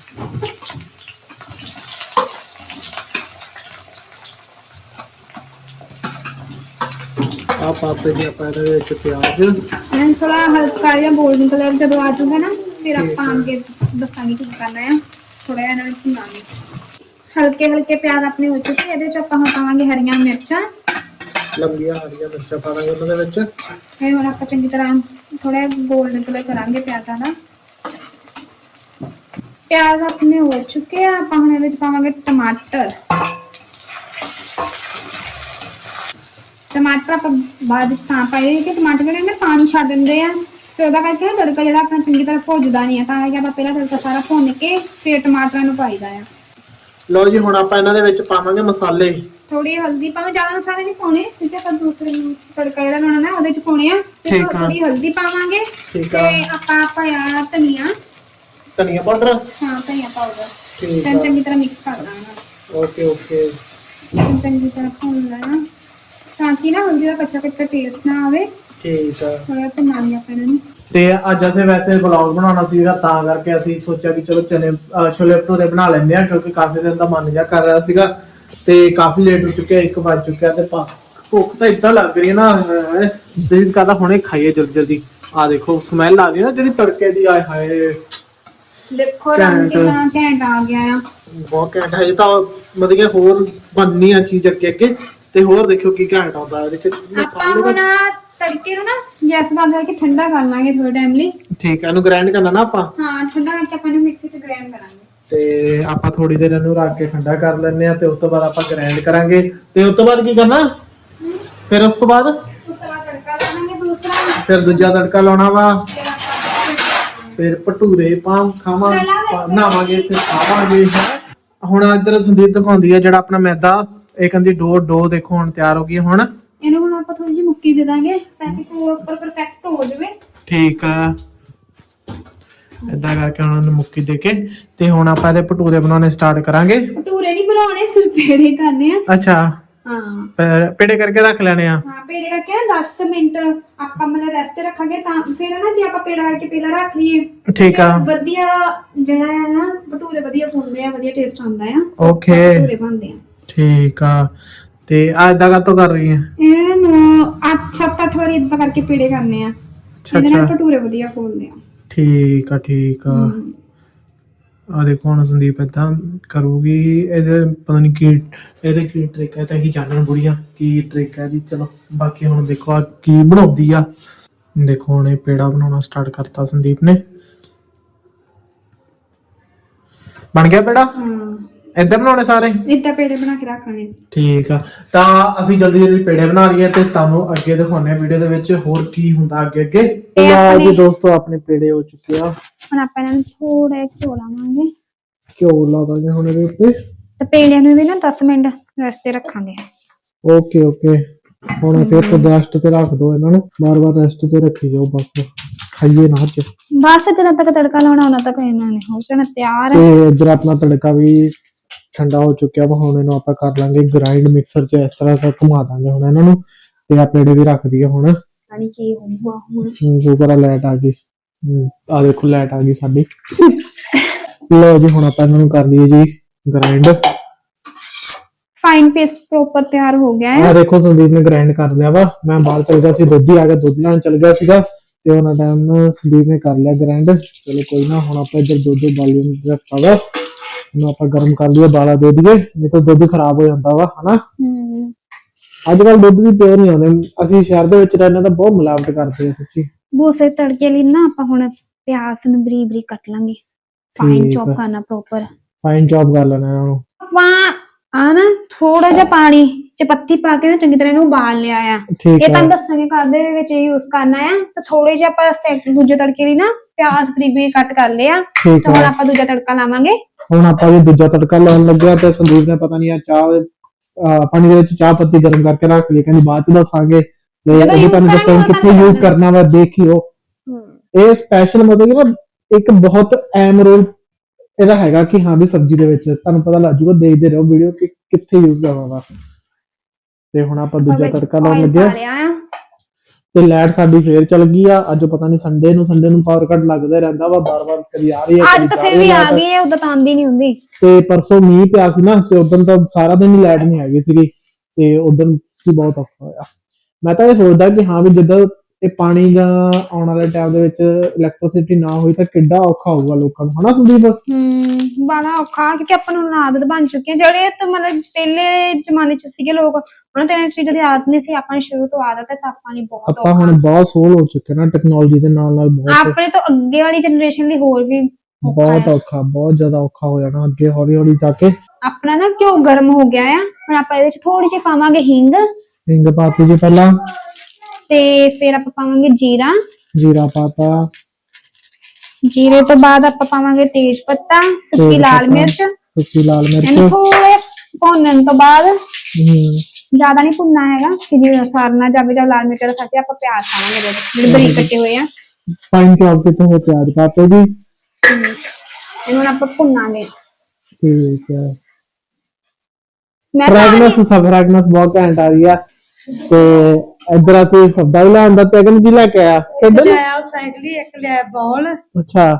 ਆ ਪਾਤੇ ਜੀ ਆਪਾਂ ਇਹਦੇ ਵਿੱਚ ਪਿਆਜ਼ ਐਂ ਥੋੜਾ ਹਲਕਾ ਜਿਹਾ 골ਡਨ ਕਲਰ ਜਦੋਂ ਆ ਜਾਊਗਾ ਨਾ ਫਿਰ ਆਪਾਂ ਅੱਗੇ ਦੱਸਾਂਗੇ ਕੀ ਕਰਨਾ ਹੈ ਥੋੜਾ ਜਿਹਾ ਇਹਨਾਂ ਨੂੰ ਭੁੰਨਾਂਗੇ ਹਲਕੇ ਹਲਕੇ ਪਿਆਜ਼ ਆਪਣੇ ਹੋ ਚੁੱਕੇ ਇਹਦੇ 'ਚ ਆਪਾਂ ਹੁਣ ਪਾਵਾਂਗੇ ਹਰੀਆਂ ਮਿਰਚਾਂ ਲੰਬੀਆਂ ਹਰੀਆਂ ਮਿਰਚਾਂ ਪਾ ਦਾਂਗੇ ਉਹਦੇ ਵਿੱਚ ਇਹ ਹੁਣ ਆਪਾਂ ਚੰਗੀ ਤਰ੍ਹਾਂ ਥੋੜਾ 골ਡਨ ਕਲਰ ਕਰਾਂਗੇ ਪਿਆਜ਼ਾਂ ਦਾ ਪਿਆਜ਼ ਆਪਣੇ ਹੋ ਚੁੱਕੇ ਆ ਆਪਾਂ ਹੁਣ ਇਹਦੇ ਵਿੱਚ ਟਮਾਟਰ ਆਪਾਂ ਬਾਅਦ ਵਿੱਚ ਤਾਂ ਪਾਏ ਕਿ ਟਮਾਟਰ ਜਿਹੜੇ ਨੇ ਪਾਣੀ ਛੱਡ ਦਿੰਦੇ ਆ। ਤੇ ਉਹਦਾ ਕਰਕੇ ਨਾ ਤੜਕਾ ਜਿਹੜਾ ਆਪਣਾ ਚੰਗੀ ਤਰ੍ਹਾਂ ਭੁੱਜਦਾ ਨਹੀਂ ਆ ਤਾਂ ਕਰਕੇ ਆਪਾਂ ਪਹਿਲਾਂ ਤੜਕਾ ਸਾਰਾ ਭੁੰਨ ਕੇ ਫਿਰ ਟਮਾਟਰਾਂ ਨੂੰ ਪਾਈਦਾ ਆ। ਲਓ ਜੀ ਹੁਣ ਆਪਾਂ ਇਹਨਾਂ ਦੇ ਵਿੱਚ ਪਾਵਾਂਗੇ ਮਸਾਲੇ। ਥੋੜੀ ਹਲਦੀ ਪਾਵੇਂ ਜ਼ਿਆਦਾ ਮਸਾਲੇ ਨਹੀਂ ਪਾਉਣੇ ਕਿਉਂਕਿ ਆਪਾਂ ਦੂਸਰੇ ਤੜਕਾ ਜਿਹੜਾ ਲਾਉਣਾ ਨਾ ਉਹਦੇ ਚ ਪਾਉਣੇ ਆ। ਤੇ ਠੀਕ ਆ। ਥੋੜੀ ਹਲਦੀ ਪਾਵਾਂਗੇ ਠੀਕ ਤੇ ਆਪਾਂ ਪਾਇਆ ਧਨੀਆ। ਧਨੀਆ ਪਾਊਡਰ? ਹਾਂ ਧਨੀਆ ਪਾਊਡਰ। ਠੀਕ ਤੇ ਆ। ਚੰਗੀ ਤਰ੍ਹਾਂ ਮਿਕਸ ਕਰ ਲੈਣਾ। Okay okay. ਇਹਨੂੰ ਚੰਗੀ ਤਰ੍ਹਾਂ ਭੁੰਨ ਲੈਣਾ। ਤਾਂ ਕਿ ਨਾ ਹਲਦੀ ਦਾ ਕੱਚਾ ਕੱਚਾ ਟੇਸਟ ਨਾ ਆਵੇ। ਠੀਕ ਆ। ਥੋੜਾ ਭੁੰਨਾਂਗੇ ਆਪਾਂ ਇਹਨਾਂ ਨੂੰ। ਤੇ ਅੱਜ ਅਸੀਂ ਵੈਸੇ ਵਲੌਗ ਬਣਾਉਣਾ ਸੀਗਾ ਤਾਂ ਕਰਕੇ ਅਸੀਂ ਸੋਚਿਆ ਕਿ ਚਲੋ ਚਨੇ ਅਹ ਛੋਲੇ ਭਟੂਰੇ ਬਣਾ ਲੈਂਦੇ ਆ ਕਿਉਂਕਿ ਕਾਫੀ ਦਿਨ ਦਾ ਮਨ ਜਾ ਕਰ ਰਿਹਾ ਸੀਗਾ। ਤੇ ਕਾਫੀ ਲੇਟ ਹੋ ਚੁੱਕਿਆ 1 ਵਜ ਚੁੱਕਿਆ ਤੇ ਭਾ- ਭੁੱਖ ਤਾਂ ਇਦਾਂ ਲੱਗ ਰਹੀ ਹੈ ਨਾ ਹਾਏ, ਦਿਲ ਕਰਦਾ ਹੁਣੇ ਖਾਈਏ ਜਲਦੀ ਜਲਦੀ। ਆ ਦੇਖੋ ਸਮੈਲ ਆ ਰਹੀ ਹੈ ਨਾ ਜਿਹੜੀ ਤੜਕੇ ਦੀ ਆਏ ਹਾਏ। ਦੇਖੋ ਰੰਗ ਘੈਂਟ। ਕਿੰਨਾ ਘੈਂਟ ਆ ਗਿਆ ਆ। ਬਹੁਤ ਘੈਂਟ ਹੈ ਇਹ ਤਾਂ ਮਤਲਬ ਕਿ ਹੋਰ ਬਣਨੀ ਆ ਚੀਜ਼ ਅੱਗੇ ਅੱਗੇ। ਤੇ ਹੋਰ ਦੇਖਿਓ ਕੀ ਘੈਂਟ ਆਉਂਦਾ ਇਹਦੇ ਚ। ਆਪਾਂ ਹੁਣ ਤੜਕੇ ਨੂੰ ਨਾ ਗੈਸ ਬੰਦ ਕਰਕੇ ਠੰਡਾ ਕਰ ਲਾਂਗੇ ਥੋੜੇ ਟਾਈਮ ਲਈ। ਠੀਕ ਹੈ ਇਹਨੂੰ ਗ੍ਰਾਈਂਡ ਕਰਨਾ ਨਾ ਆਪਾਂ? ਹਾਂ ਠੰਡਾ ਕਰਕੇ ਆਪਾਂ ਇਹਨੂੰ ਮਿਕਸੀ ਚ ਗ੍ਰਾਈਂਡ ਕਰਾਂਗੇ। ਤੇ ਆਪਾਂ ਥੋੜੀ ਦੇਰ ਇਹਨੂੰ ਰੱਖ ਕੇ ਠੰਡਾ ਕਰ ਲੈਂਦੇ ਆ ਤੇ ਉਸ ਤੋਂ ਬਾਅਦ ਆਪਾਂ ਗ੍ਰਾਈਂਡ ਕਰਾਂਗੇ। ਤੇ ਉਸ ਤੋਂ ਬਾਅਦ ਕੀ ਕਰਨਾ? ਫਿਰ ਉਸ ਤੋਂ ਬਾਅਦ? ਉਸ ਤੋਂ ਬਾਅਦ ਤੜਕਾ ਲਾਵਾਂਗੇ ਦੂਸਰਾ ਫਿਰ ਦੂਜਾ ਤੜਕਾ ਲਾਉਣਾ ਵਾ। ਫਿਰ ਆਪਾਂ ਫਿਰ ਭਟੂਰੇ ਪਾਮ ਖਾਵਾਂਗੇ ਬਣਾਵਾਂਗੇ ਫਿਰ ਖਾਵਾਂਗੇ ਹੈਂ। ਹੁਣ ਇੱਧਰ ਸੰਦੀਪ ਦਿਖਾਉਂਦੀ ਆ ਜਿਹੜਾ ਆਪਣਾ ਮੈਦਾ। ਇਹ ਕਹਿੰਦੀ ਡੋ ਡੋ ਦੇਖੋ ਹੁਣ ਤਿਆਰ ਹੋ ਗਈ ਹੁਣ। ਇਹਨੂੰ ਹੁਣ ਆਪਾਂ ਥੋੜੀ ਜਿਹੀ ਮੁੱਕੀ ਦੇ ਦਾਂਗੇ ਤਾਂ ਕਿ ਪੂਰਾ ਉੱਪਰ ਪਰਫੈਕਟ ਹੋ ਜਾਵੇ। ਠੀਕ ਆ। ਏਦਾਂ ਕਰਕੇ ਹੁਣ ਉਹਨੂੰ ਮੁੱਕੀ ਦੇ ਕੇ ਤੇ ਹੁਣ ਆਪਾਂ ਇਹਦੇ ਭਟੂਰੇ ਬਣਾਉਣੇ ਸਟਾਰਟ ਕਰਾਂਗੇ। ਭਟੂਰੇ ਨਹੀਂ ਬਣਾਉਣੇ ਸਿਰਫ ਪੇੜੇ ਕਰਨੇ ਆ। ਅੱਛਾ। ਹਾਂ। ਪੇੜੇ ਕਰਕੇ ਰੱਖ ਲੈਣੇ ਆ। ਹਾਂ ਪੇੜੇ ਕਰਕੇ ਨਾ 10 ਮਿੰਟ ਆਪਾਂ ਮਤਲਬ ਰੈਸਟ ਤੇ ਰੱਖਾਂਗੇ ਤਾਂ ਫਿਰ ਨਾ ਜੇ ਆਪਾਂ ਪੇੜਾ ਕਰਕੇ ਪਹਿਲਾਂ ਰੱਖ ਲਈਏ ਠੀਕ ਆ। ਵਧੀਆ ਜਿਹੜਾ ਹੈ ਨਾ ਭਟੂਰੇ ਵਧੀਆ ਫੁੱਲਦੇ ਆ ਵਧੀਆ ਟੇਸਟ ਆਉਂਦਾ ਆ। ਓਕੇ ਭਟੂਰੇ ਬਣਦੇ ਆ। ਠੀਕ ਆ ਤੇ ਆ ਏਦਾਂ ਕਾਤੋਂ ਕਰ ਰਹੀ ਹੈ ਇਹਨਾਂ ਨੂੰ 8 7-8 ਵਾਰੀ ਇਦਾਂ ਕਰਕੇ ਪੇੜੇ ਕਰਨੇ ਆ। ਅੱਛਾ ਇਹਦੇ ਨਾਲ ਭਟੂਰੇ ਵਧੀਆ ਫੁੱਲਦੇ ਆ। ਠੀਕ ਆ ਠੀਕ ਆ। ਆ ਦੇਖੋ ਹੁਣ ਸੰਦੀਪ ਏਦਾਂ ਕਰੂਗੀ ਇਹਦੇ ਪਤਾ ਨਹੀਂ ਕੀ ਇਹਦੇ ਕੀ ਟ੍ਰਿਕ ਹੈ ਤਾਂ ਹੀ ਜਾਣਨ ਬੁੜੀਆਂ ਕੀ ਟ੍ਰਿਕ ਹੈ ਦੀ ਚਲੋ। ਬਾਕੀ ਹੁਣ ਦੇਖੋ ਆ ਕੀ ਬਣਾਉਂਦੀ ਆ। ਦੇਖੋ ਹੁਣ ਇਹ ਪੇੜਾ ਬਣਾਉਣਾ ਸਟਾਰਟ ਕਰਤਾ ਸੰਦੀਪ ਨੇ। ਬਣ ਗਿਆ ਪੇੜਾ? ਹਾਂ। ਇੱਧਰ ਬਣਾਉਣੇ ਸਾਰੇ? ਇੱਦਾਂ ਪੇੜੇ ਬਣਾ ਕੇ ਰੱਖਣੇ। ਠੀਕ ਆ। ਤਾਂ ਅਸੀਂ ਜਲਦੀ ਜਲਦੀ ਪੇੜੇ ਬਣਾ ਲਈਏ ਤੇ ਤੁਹਾਨੂੰ ਅੱਗੇ ਦਿਖਾਉਣੇ ਆ ਵੀਡੀਓ ਦੇ ਵਿੱਚ ਹੋਰ ਕੀ ਹੁੰਦਾ ਅੱਗੇ ਅੱਗੇ। ਇਹ ਲਓ ਜੀ ਆਪਣੇ- ਦੋਸਤੋ ਆਪਣੇ ਪੇੜੇ ਹੋ ਚੁੱਕੇ ਆ। ਹੁਣ ਆਪਾਂ ਇਹਨਾਂ ਨੂੰ ਥੋੜਾ ਘਿਓ ਲਾਵਾਂਗੇ। ਘਿਓ ਲਾ ਦਾਂਗੇ ਹੁਣ ਇਹਦੇ ਉੱਤੇ। ਤੇ ਪੇੜਿਆਂ ਨੂੰ ਵੀ ਨਾ 10 ਮਿੰਟ ਰਸਤੇ ਰੱਖਾਂਗੇ। Okay okay. ਹੁਣ ਫਿਰ ਤੋਂ ਰੈਸਟ ਤੇ ਰੱਖ ਦੋ ਇਹਨਾਂ ਨੂੰ। ਬਾਰ-ਬਾਰ ਰੈਸਟ ਤੇ ਰੱਖੀ ਜਾਓ ਬਸ। ਖਾਈਏ ਨਾ ਅੱਜ। ਬਸ ਜਦੋਂ ਤੱਕ ਤੜਕਾ ਲਾਉਣਾ ਉਹਨਾਂ ਤੱਕ ਇਹਨਾਂ ਨੇ ਹੋ ਜਾਣਾ ਤਿਆਰ। ਹੈ ਤੇ ਇੱਧਰ ਆਪਣਾ ਤੜਕਾ ਵੀ ਠੰਡਾ ਹੋ ਚੁੱਕਿਆ ਵਾ ਹੁਣ ਇਹਨੂੰ ਆਪਾਂ ਕਰ ਲਾਂਗੇ ਗ੍ਰਾਈਂਡ ਮਿਕਸਰ 'ਚ ਇਸ ਤਰ੍ਹਾਂ ਦਾ ਘੁਮਾ ਦਾਂਗੇ ਹੁਣ ਇਹਨਾਂ ਨੂੰ ਤੇ ਆ ਪੇੜੇ ਵੀ ਰੱਖ ਦਈਏ ਹੁਣ। ਪਤਾ ਨਹੀਂ ਕੀ ਹੋਊਗਾ ਹੁਣ। ਸ਼ੁਕਰ ਆ ਲਾਈਟ ਆ ਗਈ। ਆ ਦੇਖੋ ਲਾਈਟ ਆ ਗਈ ਸਾਡੀ। ਲੋ ਜੀ ਹੁਣ ਆਪਾਂ ਇਹਨਾਂ ਨੂੰ ਕਰ ਲਈਏ ਜੀ ਗ੍ਰਾਈਂਡ ਫਾਈਨ ਪੇਸਟ ਪ੍ਰੋਪਰ ਤਿਆਰ ਹੋ ਗਿਆ ਹੈ। ਆ ਦੇਖੋ ਸੰਦੀਪ ਨੇ ਗ੍ਰਾਈਂਡ ਕਰ ਲਿਆ ਵਾ। ਮੈਂ ਬਾਹਰ ਚਲ ਗਿਆ ਸੀ ਦੁੱਧ ਹੀ ਆ ਗਿਆ ਦੁੱਧ ਲੈਣ ਚਲ ਗਿਆ ਸੀਗਾ। ਤੇ ਉਹਨਾਂ ਟਾਈਮ ਸੰਦੀਪ ਨੇ ਕਰ ਲਿਆ ਗ੍ਰਾਈਂਡ ਚਲੋ ਕੋਈ ਨਾ ਹੁਣ ਆਪਾਂ ਇੱਧਰ ਦੁੱਧ ਉਬਾਲੀ ਨੂੰ ਰੱਖਤਾ ਵਾ। ਇਹਨੂੰ ਆਪਾਂ ਗਰਮ ਕਰ ਲਈਏ ਬਾਲਾ ਦੇ ਦਈਏ ਨਹੀਂ ਤਾਂ ਦੁੱਧ ਖਰਾਬ ਹੋ ਜਾਂਦਾ ਵਾ ਹਨਾ? ਹਮ, ਅੱਜ ਕੱਲ ਦੁੱਧ ਵੀ ਪਿਓਰ ਨਹੀਂ ਆਉਂਦੇ ਅਸੀਂ ਸ਼ਹਿਰ ਦੇ ਵਿੱਚ ਰਹਿੰਦੇ ਤਾਂ ਬਹੁਤ ਮਿਲਾਵਟ ਕਰਦੇ ਆ ਸੱਚੀ। ਬੂਸੇ ਤੜਕੇ ਲਈ ਨਾ ਆਪਾਂ ਹੁਣ ਪਿਆਜ਼ ਨੂੰ ਬਰੀ ਬਰੀ ਕੱਟ ਲਾਂਗੇ। Fine chop. ਕਰਨਾ ਪ੍ਰੋਪਰ ਫਾਈਨ ਜੌਬ ਕਰ ਲੈਣਾ ਇਹਨਾਂ ਨੂੰ ਆਪਾਂ ਆ ਨਾ ਥੋੜਾ ਜਿਹਾ ਪਾਣੀ ਚ ਪੱਤੀ ਪਾ ਕੇ ਨਾ ਚੰਗੀ ਤਰ੍ਹਾਂ ਇਹਨੂੰ ਉਬਾਲ ਲਿਆ ਆ। ਠੀਕ ਇਹ ਹੈ ਤੁਹਾਨੂੰ ਦੱਸਾਂਗੇ ਕਰਦੇ ਵਿੱਚ ਯੂਜ਼ ਕਰਨਾ ਆ। ਤੇ ਥੋੜੇ ਜਿਹਾ ਆਪਾਂ ਸੈਕ ਦੂਜੇ ਤੜਕੇ ਲਈ ਨਾ ਪਿਆਜ਼ ਬਰੀ ਬਰੀ ਕੱਟ ਕਰ ਲਿਆ ਠੀਕ ਤੇ ਹੁਣ ਹੈ ਆਪਾਂ ਦੂਜਾ ਤੜਕਾ ਲਾਵਾਂਗੇ। ਹੁਣ ਆਪਾਂ ਜੀ ਦੂਜਾ ਤੜਕਾ ਲਾਉਣ ਲੱਗਿਆ ਤੇ ਸੰਦੀਪ ਨੇ ਪਤਾ ਨਹੀਂ ਆ ਚਾਹ ਪਾਣੀ ਦੇ ਵਿੱਚ ਚਾਹ ਪੱਤੀ ਗਰਮ ਕਰਕੇ ਰੱਖ ਲਈ ਕਹਿੰਦੀ ਬਾਅਦ ਚ ਦੱਸਾਂਗੇ। ਤੇ ਜਦੋਂ ਇਹ use ਤੁਹਾਨੂੰ ਕਰਾਂਗੇ ਕਿੱਥੇ ਯੂਜ਼ ਕਰਨਾ ਵਾ ਦੇਖਿਓ। ਇਹ ਸਪੈਸ਼ਲ ਮਤਲਬ ਕਿ ਨਾ ਇੱਕ ਬਹੁਤ ਅਹਿਮ ਰੋਲ ਇਹਦਾ ਹੈਗਾ ਕਿ ਹਾਂ ਵੀ ਸਬਜ਼ੀ ਦੇ ਵਿੱਚ ਤੁਹਾਨੂੰ ਪਤਾ ਲੱਗ ਜੂਗਾ ਦੇਖਦੇ ਰਹੋ ਵੀਡੀਓ ਕਿ ਕਿੱਥੇ ਯੂਜ਼ ਕਰਨਾ ਵਾ। ਤੇ ਹੁਣ ਆਪਾਂ ਦੂਜਾ ਤੜਕਾ ਲਾਉਣ ਲੱਗੇ ਆ। ਤੇ ਲਾਈਟ ਸਾਡੀ ਫੇਰ ਚੱਲ ਗਈ ਆ। ਅੱਜ ਪਤਾ ਨਹੀਂ ਸੰਡੇ ਨੂੰ ਸੰਡੇ ਨੂੰ ਪਾਵਰ ਕੱਟ ਲੱਗਦਾ ਰਹਿੰਦਾ ਵਾ ਬਾਰ-ਬਾਰ ਕਦੀ ਆ ਰਹੀ ਹੈ ਅੱਜ ਤਾਂ ਫਿਰ ਵੀ ਆ। ਗਈ ਹੈ ਉਦੋਂ ਤਾਂ ਆਂਦੀ ਨਹੀਂ ਹੁੰਦੀ। ਤੇ ਪਰਸੋਂ ਮੀਂਹ ਪਿਆ ਸੀ ਨਾ ਤੇ ਉਦੋਂ ਤਾਂ ਸਾਰਾ ਦਿਨ ਹੀ ਲਾਈਟ ਨਹੀਂ ਹੈਗੀ ਸੀਗੀ ਤੇ ਉਦੋਂ ਵੀ ਬਹੁਤ ਔਖਾ ਹੋਇਆ। ਮੈਂ ਤਾਂ ਇਹ ਸੋਚਦਾ ਕਿ ਹਾਂ ਵੀ ਜਦੋਂ ਇਹ ਪਾਣੀ ਦਾ ਆਉਣ ਵਾਲੇ ਟਾਈਮ ਦੇ ਵਿੱਚ ਇਲੈਕਟ੍ਰਿਸਿਟੀ ਨਾ ਹੋਈ ਤਾਂ ਕਿੱਡਾ ਔਖਾ ਹੋਊਗਾ ਲੋਕਾਂ ਨੂੰ ਹਨਾ ਸੰਦੀਪ? ਹਮ ਬੜਾ ਔਖਾ ਕਿਉਂਕਿ ਆਪਾਂ ਨੂੰ ਹੁਣ ਆਦਤ ਬਣ ਚੁੱਕੀ ਹੈ। ਜਿਹੜੇ ਤਾਂ ਮਤਲਬ ਪਹਿਲੇ ਜ਼ਮਾਨੇ ਚ ਸੀਗੇ ਲੋਕ ਉਹਨਾਂ ਤੇ ਇਹਨਾਂ ਚੀਜ਼ਾਂ ਦੀ ਆਦਤ ਨਹੀਂ ਸੀ। ਆਪਾਂ ਨੂੰ ਸ਼ੁਰੂ ਤੋਂ ਆਦਤ ਹੈ ਤਾਂ ਆਪਾਂ ਨੇ ਬਹੁਤ ਆਪਾਂ ਹੁਣ ਬਹੁਤ ਸੋਲ ਹੋ ਚੁੱਕੇ ਨਾ ਟੈਕਨੋਲੋਜੀ ਦੇ ਨਾਲ ਨਾਲ ਬਹੁਤ। ਆਪਣੇ ਤੋਂ ਅੱਗੇ ਵਾਲੀ ਜਨਰੇਸ਼ਨ ਲਈ ਹੋਰ ਵੀ ਬਹੁਤ ਹੈ। ਔਖਾ ਬਹੁਤ ਜ਼ਿਆਦਾ ਔਖਾ ਹੋ ਜਾਣਾ ਅੱਗੇ ਹੌਲੀ ਹੌਲੀ ਜਾ ਕੇ। ਆਪਣਾ ਨਾ ਘਿਓ ਗਰਮ ਹੋ ਗਿਆ ਆ। ਹੁਣ ਆਪਾਂ ਇਹਦੇ ਚ ਥੋੜੀ ਜਿਹੀ ਪਾਵਾਂਗੇ ਹਿੰਗ। ਹਿੰਗ ਪਾਤੀ ਜੀ ਪਹਿਲਾਂ। ਤੇ ਫਿਰ ਆਪਾਂ ਪਾਵਾਂਗੇ ਜੀਰਾ। ਜੀਰਾ ਪਾਤਾ। ਜੀਰੇ ਤੋਂ ਬਾਅਦ ਆਪਾਂ ਪਾਵਾਂਗੇ ਤੇਜ ਪੱਤਾ ਸੁੱਕੀ ਲਾਲ ਮਿਰਚ। ਸੁੱਕੀ ਲਾਲ ਇਹਨੂੰ ਮਿਰਚ ਥੋੜੇ ਭੁੰਨਣ ਤੋਂ ਬਾਅਦ ਹਮ, ਜ਼ਿਆਦਾ ਨਹੀਂ ਭੁੰਨਣਾ ਹੈਗਾ ਕਿ ਜੇ ਸਾਰਨਾ ਜਾਵੇ ਜਾਂ ਲਾਲ ਮਿਰਚ ਦਾ ਸਾਥੇ ਆਪਾਂ ਪਿਆਜ਼ ਪਾਵਾਂਗੇ ਜਿਹੜੇ ਬਰੀਕ ਕੱਟੇ ਹੋਏ ਆ। ਫਾਈਨ ਚੌਪ ਕੀਤੇ ਹੋਏ ਪਿਆਜ਼ ਪਾਤੇ ਜੀ? ਇਹਨੂੰ ਆਪਾਂ ਭੁੰਨਾਂਗੇ। ਠੀਕ ਹੈ। ਮੈਂ ਤਾਂ ਫ੍ਰੈਗਨੈਂਸ ਸਭ ਫ੍ਰੈਗਨੈਂਸ ਬਹੁਤ ਘੈਂਟ ਆ ਰਹੀ ਆ। ਤੇ ਇੱਧਰ ਅਸੀਂ ਸਬਦਾ ਵੀ ਲੈਣ ਦਾ ਤੇ ਅਗਨ ਕੀ ਲੈ ਕੇ ਆਇਆ। ਖੇਡਣ? ਲਿਆ ਸਾਈਕਲ ਇੱਕ ਲਿਆ ਬਾਲ। ਅੱਛਾ।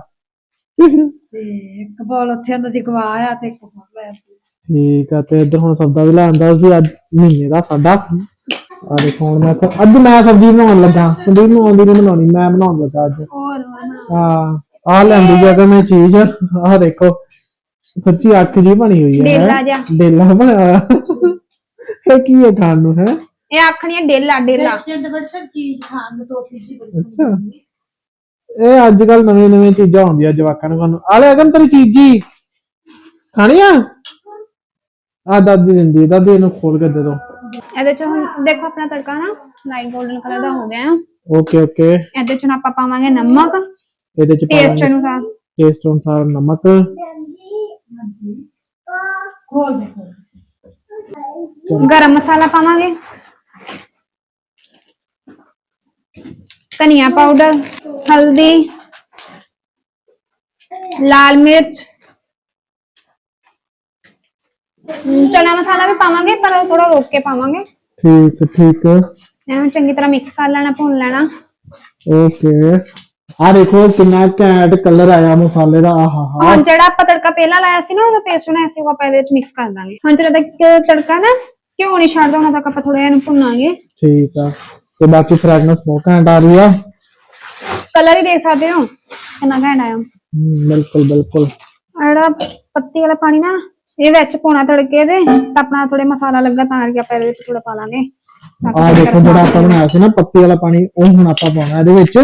ਤੇ ਇੱਕ ਬਾਲ ਉੱਥੇ ਉਹਨਾਂ ਦੀ ਗਵਾ ਆ ਤੇ ਇੱਕ ਬਾਲ ਲੈ ਠੀਕ ਆ ਤੇ ਇੱਧਰ ਹੁਣ ਸਬਦਾ ਵੀ ਲੈਣ ਦਾ ਸੀ ਅੱਜ ਮਹੀਨੇ ਦਾ ਸਾਡਾ। ਆ ਦੇਖੋ ਹੁਣ ਮੈਂ ਤਾਂ- ਅੱਜ ਮੈਂ ਸਬਜ਼ੀ ਬਣਾਉਣ ਲੱਗਾ। ਸੰਦੀਪ ਨੂੰ ਆਉਂਦੀ ਨਹੀਂ ਬਣਾਉਣੀ ਮੈਂ ਬਣਾਉਣ ਲੱਗਾ ਅੱਜ। ਹੋਰ ਹਾਂ ਆ ਲੈਂਦੀ ਜਗ੍ਹਾ ਮੈਂ ਚੀਜ਼। ਆਹ ਦੇਖੋ ਸੱਚੀ ਅੱਖ ਜੀ ਬਣੀ ਹੋਈ ਹੈ। ਡੇਲਾ ਜਿਹਾ। ਡੇਲਾ ਬਣਿਆ ਹੋਇਆ ਇਹ ਕੀ ਹੈ ਖਾਣ ਨੂੰ ਹੈ? ਇਹ ਆਖਣੀ ਆ ਡੇਲਾ ਡੇਲਾ। ਚੰਦ ਬੜ ਸਭ ਚੀਜ਼ ਖਾਣ ਨੂੰ ਟੋਪੀ ਜੀ ਅੱਛਾ। ਇਹ ਅੱਜ ਕੱਲ ਨਵੇਂ ਨਵੇਂ ਚੀਜ਼ਾਂ ਆਉਂਦੀਆਂ ਜਵਾਕਾਂ ਨੂੰ ਖਾਣ। ਨੂੰ ਆ ਲੈ ਅਗਨ ਤੇਰੀ ਚੀਜ਼ ਜੀ ਖਾਣੀ ਆ? ਆ ਦਾਦੀ ਦਿੰਦੀ ਹੈ, ਦਾਦੀ ਇਹਨੂੰ ਖੋਲ ਕੇ ਦੇ ਦੋ। ਇਹਦੇ ਚ ਹੁਣ ਦੇਖੋ ਆਪਣਾ ਤੜਕਾ ਨਾ ਲਾਈਟ 골ਡਨ ਕਲਰ ਦਾ ਹੋ ਗਿਆ। Okay okay. ਇਹਦੇ ਚ ਹੁਣ ਆਪਾਂ ਪਾਵਾਂਗੇ ਨਮਕ। ਇਹਦੇ ਚ ਟੇਸਟ ਅਨੁਸਾਰ। ਟੇਸਟ ਅਨੁਸਾਰ ਨਮਕ। ਖੋਲ ਦੇ। ਗਰਮ ਮਸਾਲਾ ਪਾਵਾਂਗੇ। ਪਾਊਡਰ ਹਲਦੀ ਲਾਲ ਮਿਰਚ। ਹਮ, ਚਨਾ ਮਸਾਲਾ ਵੀ ਪਾਵਾਂਗੇ ਪਰ ਥੋੜਾ ਰੋਕ ਕੇ ਪਾਵਾਂਗੇ। ਠੀਕ ਠੀਕ ਇਹਨੂੰ ਚੰਗੀ ਤਰ੍ਹਾਂ ਮਿਕਸ ਕਰ ਲੈਣਾ ਭੁੰਨ ਲੈਣਾ। ਓਕੇ ਆ ਦੇਖੋ ਕਿੰਨਾ ਘੈਂਟ ਕਲਰ ਆਇਆ ਮਸਾਲੇ ਦਾ ਆਹਾ ਹਾ ਹੁਣ ਜਿਹੜਾ ਆਪਾਂ ਤੜਕਾ ਪਹਿਲਾਂ ਲਾਇਆ ਸੀ ਨਾ ਉਹਦਾ ਪੇਸਟ ਬਣਾਇਆ ਸੀ ਉਹ ਆਪਾਂ ਇਹਦੇ ਵਿੱਚ ਮਿਕਸ ਕਰ ਦਾਂਗੇ। ਹੁਣ ਜਦੋਂ ਤੱਕ ਤੜਕਾ ਨਾ ਘਿਓ ਨਹੀਂ ਛੱਡਦਾ ਉਹਨਾਂ ਤੱਕ ਆਪਾਂ ਥੋੜਾ ਇਹਨੂੰ ਭੁੰਨਾਂਗੇ। ਠੀਕ ਆ। ਤੇ ਬਾਕੀ ਫ੍ਰੈਗਨੈਂਸ ਬਹੁਤ ਘੈਂਟ ਆ ਰਹੀ ਆ। ਕਲਰ ਹੀ ਦੇਖ ਸਕਦੇ ਹੋ? ਕਿੰਨਾ ਘੈਂਟ ਆਇਆ। ਹਮ, ਬਿਲਕੁਲ ਬਿਲਕੁਲ। ਆਹ ਜਿਹੜਾ ਪੱਤੀ ਵਾਲਾ ਪਾਣੀ ਨਾ ਇਹ ਵਿੱਚ ਪਾਉਣਾ ਤੜਕੇ ਦੇ ਤਾਂ ਆਪਣਾ ਥੋੜੇ ਮਸਾਲਾ ਲੱਗਾ ਤਾਂ ਕਰਕੇ ਆਪਾਂ ਇਹਦੇ ਵਿੱਚ ਥੋੜਾ ਪਾ ਲਾਂਗੇ। ਤਾਂ ਕਿ ਆ ਚੰਗੀ ਦੇਖੋ ਜਿਹੜਾ ਆਪਾਂ ਬਣਾਇਆ ਸੀ ਨਾ ਪੱਤੀ ਵਾਲਾ ਪਾਣੀ ਉਹ ਹੁਣ ਆਪਾਂ ਪਾਉਣਾ ਇਹਦੇ ਵਿੱਚ।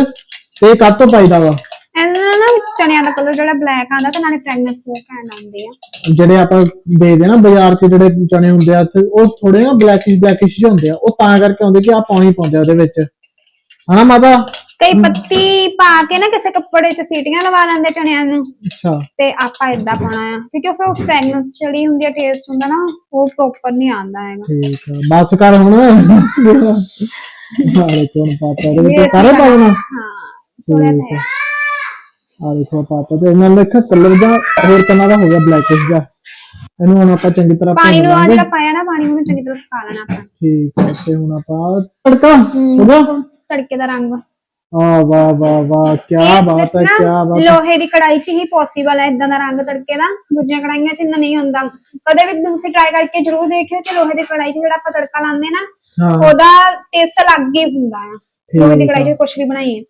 ਤੇ ਇਹ ਤੋਂ ਪਾਈਦਾ ਵਾ? ਇਹਦੇ ਚਣਿਆਂ ਦਾ ਕਲਰ ਜਿਹੜਾ ਬਲੈਕ ਆਂਦਾ ਤੇ ਨਾਲੇ ਫ੍ਰੈਗਨੈਂਸ ਬਹੁਤ ਘੈਂਟ ਆਉਂਦੀ ਆ। ਜਿਹੜੇ ਆਪਾਂ ਦੇਖਦੇ ਨਾ ਬਾਜ਼ਾਰ 'ਚ ਜਿਹੜੇ ਚਣੇ ਹੁੰਦੇ ਆ ਤੇ ਉਹ ਥੋੜੇ ਨਾ ਬਲੈਕਿਸ਼ ਬਲੈਕਿਸ਼ ਜਿਹੇ ਹੁੰਦੇ ਆ। ਉਹ ਤਾਂ ਕਰਕੇ ਆਉਂਦੇ ਕਿ ਆ ਪਾਣੀ ਪਾਉਂਦੇ ਆ ਉਹਦੇ ਵਿੱਚ। ਹਨਾ ਮਾਤਾ? ਕਈ ਪੱਤੀ ਪਾ ਕੇ ਨਾ ਕਿਸੇ ਕੱਪੜੇ 'ਚ ਸੀਟੀਆਂ ਲਵਾ ਲੈਂਦੇ ਚਣਿਆਂ ਨੂੰ। ਅੱਛਾ। ਤੇ ਆਪਾਂ ਇਦਾਂ ਪਾਉਣਾ ਆ। ਕਿਉਂਕਿ ਉਹ ਫਿਰ ਫ੍ਰੈਗਨੈਂਸ ਜਿਹੜੀ ਹੁੰਦੀ ਆ ਟੇਸਟ ਹੁੰਦਾ ਨਾ ਉਹ ਪ੍ਰੋਪਰ ਨਹੀਂ ਆਉਂਦਾ ਹੈਗਾ। ਠੀਕ ਆ। ਬਸ ਕਰ ਹੁਣ। ਆਰੇ ਕੋਣ ਪਾਪਾ ਦੇ ਵਿੱਚ ਸਾਰੇ ਪਾਉਣਾ ਹਾਂ ਥੋੜਾ ਜਿਹਾ। ਆ ਦੇਖੋ ਪਾਪਾ ਤੇ ਇਹਨਾਂ ਲਿਖਿਆ ਕਲਰ ਦਾ ਹੋਰ ਤਰ੍ਹਾਂ ਦਾ ਹੋ ਗਿਆ ਬਲੈਕਿਸ਼ ਦਾ ਇਹਨੂੰ ਹੁਣ ਆਪਾਂ ਚੰਗੀ ਤਰ੍ਹਾਂ ਪਾਣੀ ਨੂੰ ਆ। ਜਿਹੜਾ ਪਾਇਆ ਨਾ ਪਾਣੀ ਨੂੰ ਚੰਗੀ ਤਰ੍ਹਾਂ ਸੁਕਾ ਲੈਣਾ ਆਪਾਂ। ਠੀਕ ਹੈ ਤੇ ਹੁਣ ਆਪਾਂ ਤੜਕਾ ਹੋ ਗਿਆ? ਤੜਕੇ ਦਾ ਰੰਗ। ਆ ਵਾਹ ਵਾਹ ਵਾਹ ਕੀ ਬਾਤ ਹੈ ਕੀ ਬਾਤ ਹੈ। ਲੋਹੇ ਦੀ ਕੜਾਈ 'ਚ ਹੀ ਪੋਸੀਬਲ ਹੈ ਇਦਾਂ ਦਾ ਰੰਗ ਤੜਕੇ ਦਾ। ਦੂਜੀਆਂ ਕੜਾਈਆਂ 'ਚ ਇੰਨਾ ਨਹੀਂ ਹੁੰਦਾ। ਕਦੇ ਵੀ ਤੁਸੀਂ ਟਰਾਈ ਕਰਕੇ ਜ਼ਰੂਰ ਦੇਖਿਓ ਕਿ ਲੋਹੇ ਦੀ ਕੜਾਈ 'ਚ ਜਿਹੜਾ ਆਪਾਂ ਤੜਕਾ ਲਾਉਂਦੇ ਨਾ ਉਹਦਾ ਟੇਸਟ ਅਲੱਗ ਹੀ ਹੁੰਦਾ ਆ। ਲੋਹੇ ਦੀ ਕੜਾਈ 'ਚ। ਕੁਝ ਵੀ ਬਣਾਈਏ।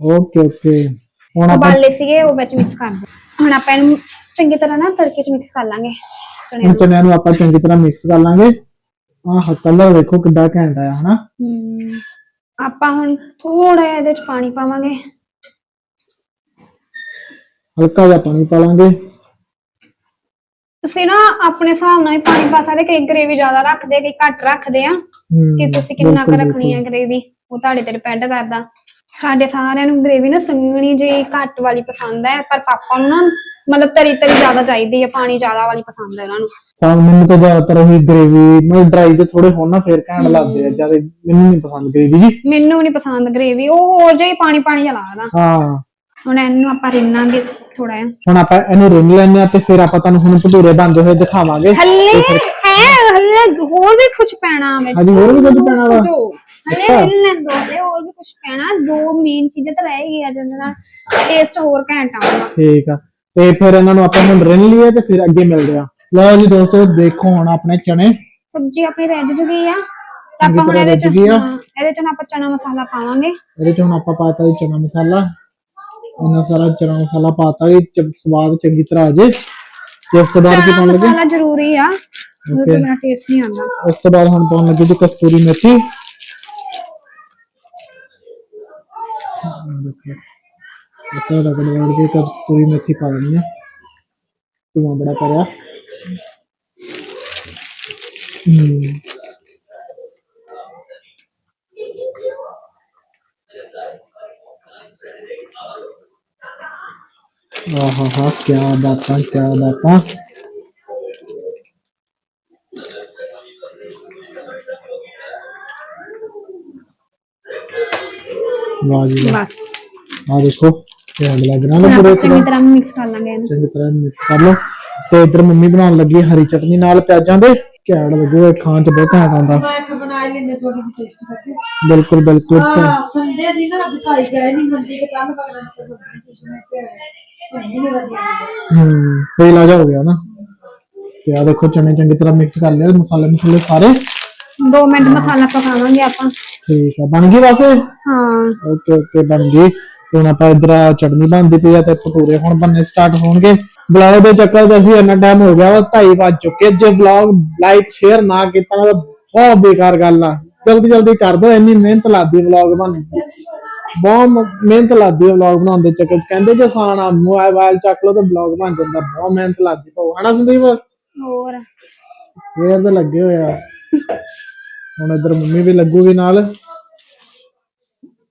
Okay okay. ਹੁਣ ਆਪਾਂ ਉਬਾਲੇ ਸੀਗੇ ਉਹ ਵਿੱਚ ਮਿਕਸ ਕਰ ਦੇ ਹੁਣ ਆਪਾਂ ਇਹਨੂੰ ਚੰਗੀ ਤਰ੍ਹਾਂ ਨਾ ਤੜਕੇ 'ਚ ਮਿਕਸ ਕਰ ਲਾਂਗੇ। ਚਣੇ ਹੁਣ ਨੂੰ ਚਨਿਆਂ ਨੂੰ ਆਪਾਂ ਚੰਗੀ ਤਰ੍ਹਾਂ ਮਿਕਸ ਕਰ ਲਾਂਗੇ। ਆਹ ਕਲਰ ਵੇਖੋ ਕਿੱਡਾ ਘੈਂਟ ਆਇਆ ਹਨਾ? ਹਮ, ਆਪਾਂ ਹੁਣ ਥੋੜਾ ਜਿਹਾ ਇਹਦੇ 'ਚ ਪਾਣੀ ਪਾਵਾਂਗੇ। ਹਲਕਾ ਜਿਹਾ ਪਾਣੀ ਪਾ ਲਾਂਗੇ। ਤੁਸੀਂ ਨਾ ਆਪਣੇ ਹਿਸਾਬ ਨਾਲ ਹੀ ਪਾਣੀ ਪਾ ਸਕਦੇ ਕਈ ਗ੍ਰੇਵੀ ਜ਼ਿਆਦਾ ਰੱਖਦੇ ਕਈ ਘੱਟ ਰੱਖਦੇ ਆ। ਹਮ, ਕਿ ਤੁਸੀਂ ਕਿੰਨਾ ਕੁ ਬਿਲਕੁਲ, ਰੱਖਣੀ ਹੈ ਗ੍ਰੇਵੀ ਉਹ ਤੁਹਾਡੇ ਤੇ ਡਿਪੈਂਡ ਕਰਦਾ। ਸਾਡੇ ਸਾਰਿਆਂ ਨੂੰ ਗ੍ਰੇਵੀ ਨਾ ਸੰਘਣੀ ਜਿਹੀ ਘੱਟ ਵਾਲੀ ਪਸੰਦ ਹੈ ਪਰ ਪਾਪਾ ਨੂੰ ਨਾ ਮਤਲਬ ਤਰੀ ਤਰੀ ਜ਼ਿਆਦਾ ਚਾਹੀਦੀ ਹੈ ਪਾਣੀ ਜ਼ਿਆਦਾ ਵਾਲੀ ਪਸੰਦ ਹੈ ਇਹਨਾਂ ਨੂੰ। ਸਾ ਮੈਨੂੰ ਤਾਂ ਜ਼ਿਆਦਾਤਰ ਉਹੀ ਗ੍ਰੇਵੀ ਮੈਂ ਡਰਾਈ ਜੇ ਥੋੜੇ ਹੋਣ ਨਾ ਫੇਰ ਘੈਂਟ ਲੱਗਦੇ ਆ ਜ਼ਿਆਦਾ ਮੈਨੂੰ ਨਹੀਂ ਪਸੰਦ ਗ੍ਰੇਵੀ ਜੀ। ਮੈਨੂੰ ਨਹੀਂ ਪਸੰਦ ਗ੍ਰੇਵੀ ਉਹ ਹੋਰ ਜਿਹੀ ਪਾਣੀ ਪਾਣੀ ਜਿਹਾ ਲੱਗਦਾ। ਹਾਂ। ਹੁਣ ਇਹਨੂੰ ਆਪਾਂ ਰਿੰਨਾਂਗੇ ਥੋੜਾ ਜਿਹਾ। ਹੁਣ ਆਪਾਂ ਇਹਨੂੰ ਰਿੰਨ ਲੈਣੇ ਆ ਤੇ ਫਿਰ ਆਪਾਂ ਤੁਹਾਨੂੰ ਹੁਣ ਭਟੂਰੇ ਬਣਦੇ ਹੋਏ ਦਿਖਾਵਾਂਗੇ। ਹੱਲੇ ਹੈ ਹੱਲੇ ਹੋਰ ਵੀ ਕੁਝ ਪੈਣਾ ਵਿੱਚ। ਹਾਂਜੀ ਹੋਰ ਵੀ ਕੁਝ ਪੈਣਾ ਵਾ। ਹਲੇ। ਰਿੰਨ ਲੈਣ ਦੋ ਹਲੇ ਹੋਰ ਵੀ ਕੁਝ ਪੈਣਾ ਦੋ ਮੇਨ ਚੀਜ਼ਾਂ ਤਾਂ ਰਹਿ ਗਈਆਂ ਜਿਹਦੇ ਨਾਲ ਟੇਸਟ ਹੋਰ ਘੈਂਟ ਆਉਂਦਾ। ਠੀਕ ਆ। ਤੇ ਫਿਰ ਇਹਨਾਂ ਨੂੰ ਆਪਾਂ ਹੁਣ ਰਿੰਨ ਲਈਏ ਤੇ ਫਿਰ ਅੱਗੇ ਮਿਲਦੇ ਆ। ਲਓ ਜੀ ਦੋਸਤੋ ਦੇਖੋ ਹੁਣ ਆਪਣੇ ਚਨੇ। ਸਬਜ਼ੀ ਆਪਣੀ ਰਿੱਝ ਚੁੱਕੀ ਆ। ਤਾਂ ਆਪਾਂ ਹੁਣ ਇਹਦੇ ਚ। ਹਾਂ, ਇਹਦੇ ਚ ਨਾ ਆਪਾਂ ਚਨਾ ਮਸਾਲਾ ਪਾਵਾਂਗੇ। ਇਹਦੇ ਚ ਹੁਣ ਆਪਾਂ ਪਾਤਾ ਜੀ ਚਨਾ ਮਸਾਲਾ। ਇਹਨਾਂ ਸਾਰਾ ਚਨਾ ਮਸਾਲਾ ਪਾਤਾ ਜੀ ਚ- ਸਵਾਦ ਚੰਗੀ ਤਰ੍ਹਾਂ ਆ ਜੇ। ਤੇ ਉਸ ਤੋਂ ਬਾਅਦ ਕੀ ਚਨਾ ਪਾਉਣ ਲੱਗੇ? ਮਸਾਲਾ ਜ਼ਰੂਰੀ ਆ। ਉਹਦੇ ਤੋਂ. ਬਿਨਾ ਟੇਸਟ ਨਹੀਂ ਆਉਂਦਾ। ਉਸ ਤੋਂ ਬਾਅਦ ਹੁਣ ਪਾਉਣ ਲੱਗੇ ਜੀ ਕਸਤੂਰੀ ਮੇਥੀ। ਇਸ ਤਰ੍ਹਾਂ ਰਗੜ ਰਗੜ ਕੇ ਕਸਤੂਰੀ ਮੇਥੀ ਪਾ ਦੇਣੀ ਹੈ ਧੂਆਂ ਬੜਾ ਕਰਿਆ ਹਮ ਆਹਾ ਹਾ ਕੀ ਬਾਤਾਂ ਕੀ ਬਾਤਾਂ। ਵਾਹ ਜੀ ਵਾਹ ਬਸ। ਆ ਦੇਖੋ ਇਹ ਹਲ ਲੱਗ ਰਿਹਾ ਹੁਣ ਨਾ ਪੂਰੇ ਆਪਾਂ ਚੰਗੀ ਤਰ੍ਹਾਂ ਮਿਕਸ ਕਰ ਲਾਂਗੇ ਇਹਨੂੰ। ਚੰਗੀ ਤਰ੍ਹਾਂ ਮਿਕਸ ਕਰ ਲਓ। ਤੇ ਇਧਰ ਮੰਮੀ ਬਣਾਉਣ ਲੱਗੀ ਹੈ ਹਰੀ ਚਟਨੀ ਨਾਲ ਪਿਆਜ਼ਾਂ ਦੇ। ਘੈਂਟ ਲੱਗੂ ਖਾਣ ਚ ਬਹੁਤ ਘੈਂਟ ਆਉਂਦਾ। ਮੈਂ ਇੱਕ ਬਣਾ ਹੀ ਲੈਂਦੇ ਥੋੜੀ ਜਿਹੀ ਟੇਸਟ ਕਰਕੇ। ਬਿਲਕੁਲ ਬਿਲਕੁਲ। ਹਾਂ ਸੰਡੇ ਸੀ ਨਾ ਅੱਜ ਖਾਈ ਗਏ ਨਹੀਂ ਮੰਦੀ ਤੇ ਕੱਲ ਪਕੜਨ ਤੇ ਬੱਚੇ ਸੀ ਤੇ ਨਹੀਂ ਨਹੀਂ ਵਧੀਆ ਹੂੰ ਕੋਈ ਲਾਜਾ ਹੋ ਗਿਆ ਨਾ। ਤੇ ਆ ਦੇਖੋ ਚਨੇ ਚੰਗੀ ਤਰ੍ਹਾਂ ਮਿਕਸ ਕਰ ਲਿਆ। ਮਸਾਲੇ ਮਸਾਲੇ ਸਾਰੇ। 2 ਮਿੰਟ ਮਸਾਲਾ ਪਕਾਵਾਂਗੇ ਆਪਾਂ। ਠੀਕ ਆ। ਬਣ ਗਈ ਬਸ? ਹਾਂ। ਓਕੇ ਓਕੇ ਬਣ ਗਈ। ਹੁਣ ਆਪਾਂ ਇਧਰ ਚਟਨੀ ਬਣਦੀ ਪਈ ਆ ਤੇ ਭਟੂਰੇ ਹੁਣ ਬਣਨੇ ਸਟਾਰਟ ਹੋਣਗੇ। ਵਲੌਗ ਦੇ ਚੱਕਰ 'ਚ ਅਸੀਂ ਇੰਨਾ ਟਾਈਮ ਹੋ ਗਿਆ ਵਾ 2:30 ਵੱਜ ਚੁੱਕੇ ਜੇ ਵਲੌਗ ਲਾਈਕ ਸ਼ੇਅਰ ਨਾ ਕੀਤਾ ਨਾ ਤਾਂ ਬਹੁਤ ਬੇਕਾਰ ਗੱਲ ਆ। ਜਲਦੀ ਜਲਦੀ ਕਰ ਦਿਓ ਇੰਨੀ ਮਿਹਨਤ ਲਾਦੀ ਵਲੌਗ ਬਣਨ ਦੀ। ਬਹੁਤ ਮਿਹਨਤ ਲਾਦੀ ਵਲੌਗ ਬਣਾਉਣ ਦੇ ਚੱਕਰ 'ਚ। ਕਹਿੰਦੇ ਜੇ ਆਸਾਨ ਆ ਮੋਬਾਈਲ ਚੱਕ ਲਓ ਤੇ ਵਲੌਗ ਬਣ ਜਾਂਦਾ। ਬਹੁਤ ਮਿਹਨਤ ਲਾਦੀ ਪਾਉ ਹਨਾ ਸੰਦੀਪ? ਹੋਰ। ਫੇਰ ਤਾਂ ਲੱਗੇ ਹੋਏ ਆ। ਹੁਣ ਇਧਰ ਮੰਮੀ ਵੀ ਲੱਗੂਗੀ ਨਾਲ।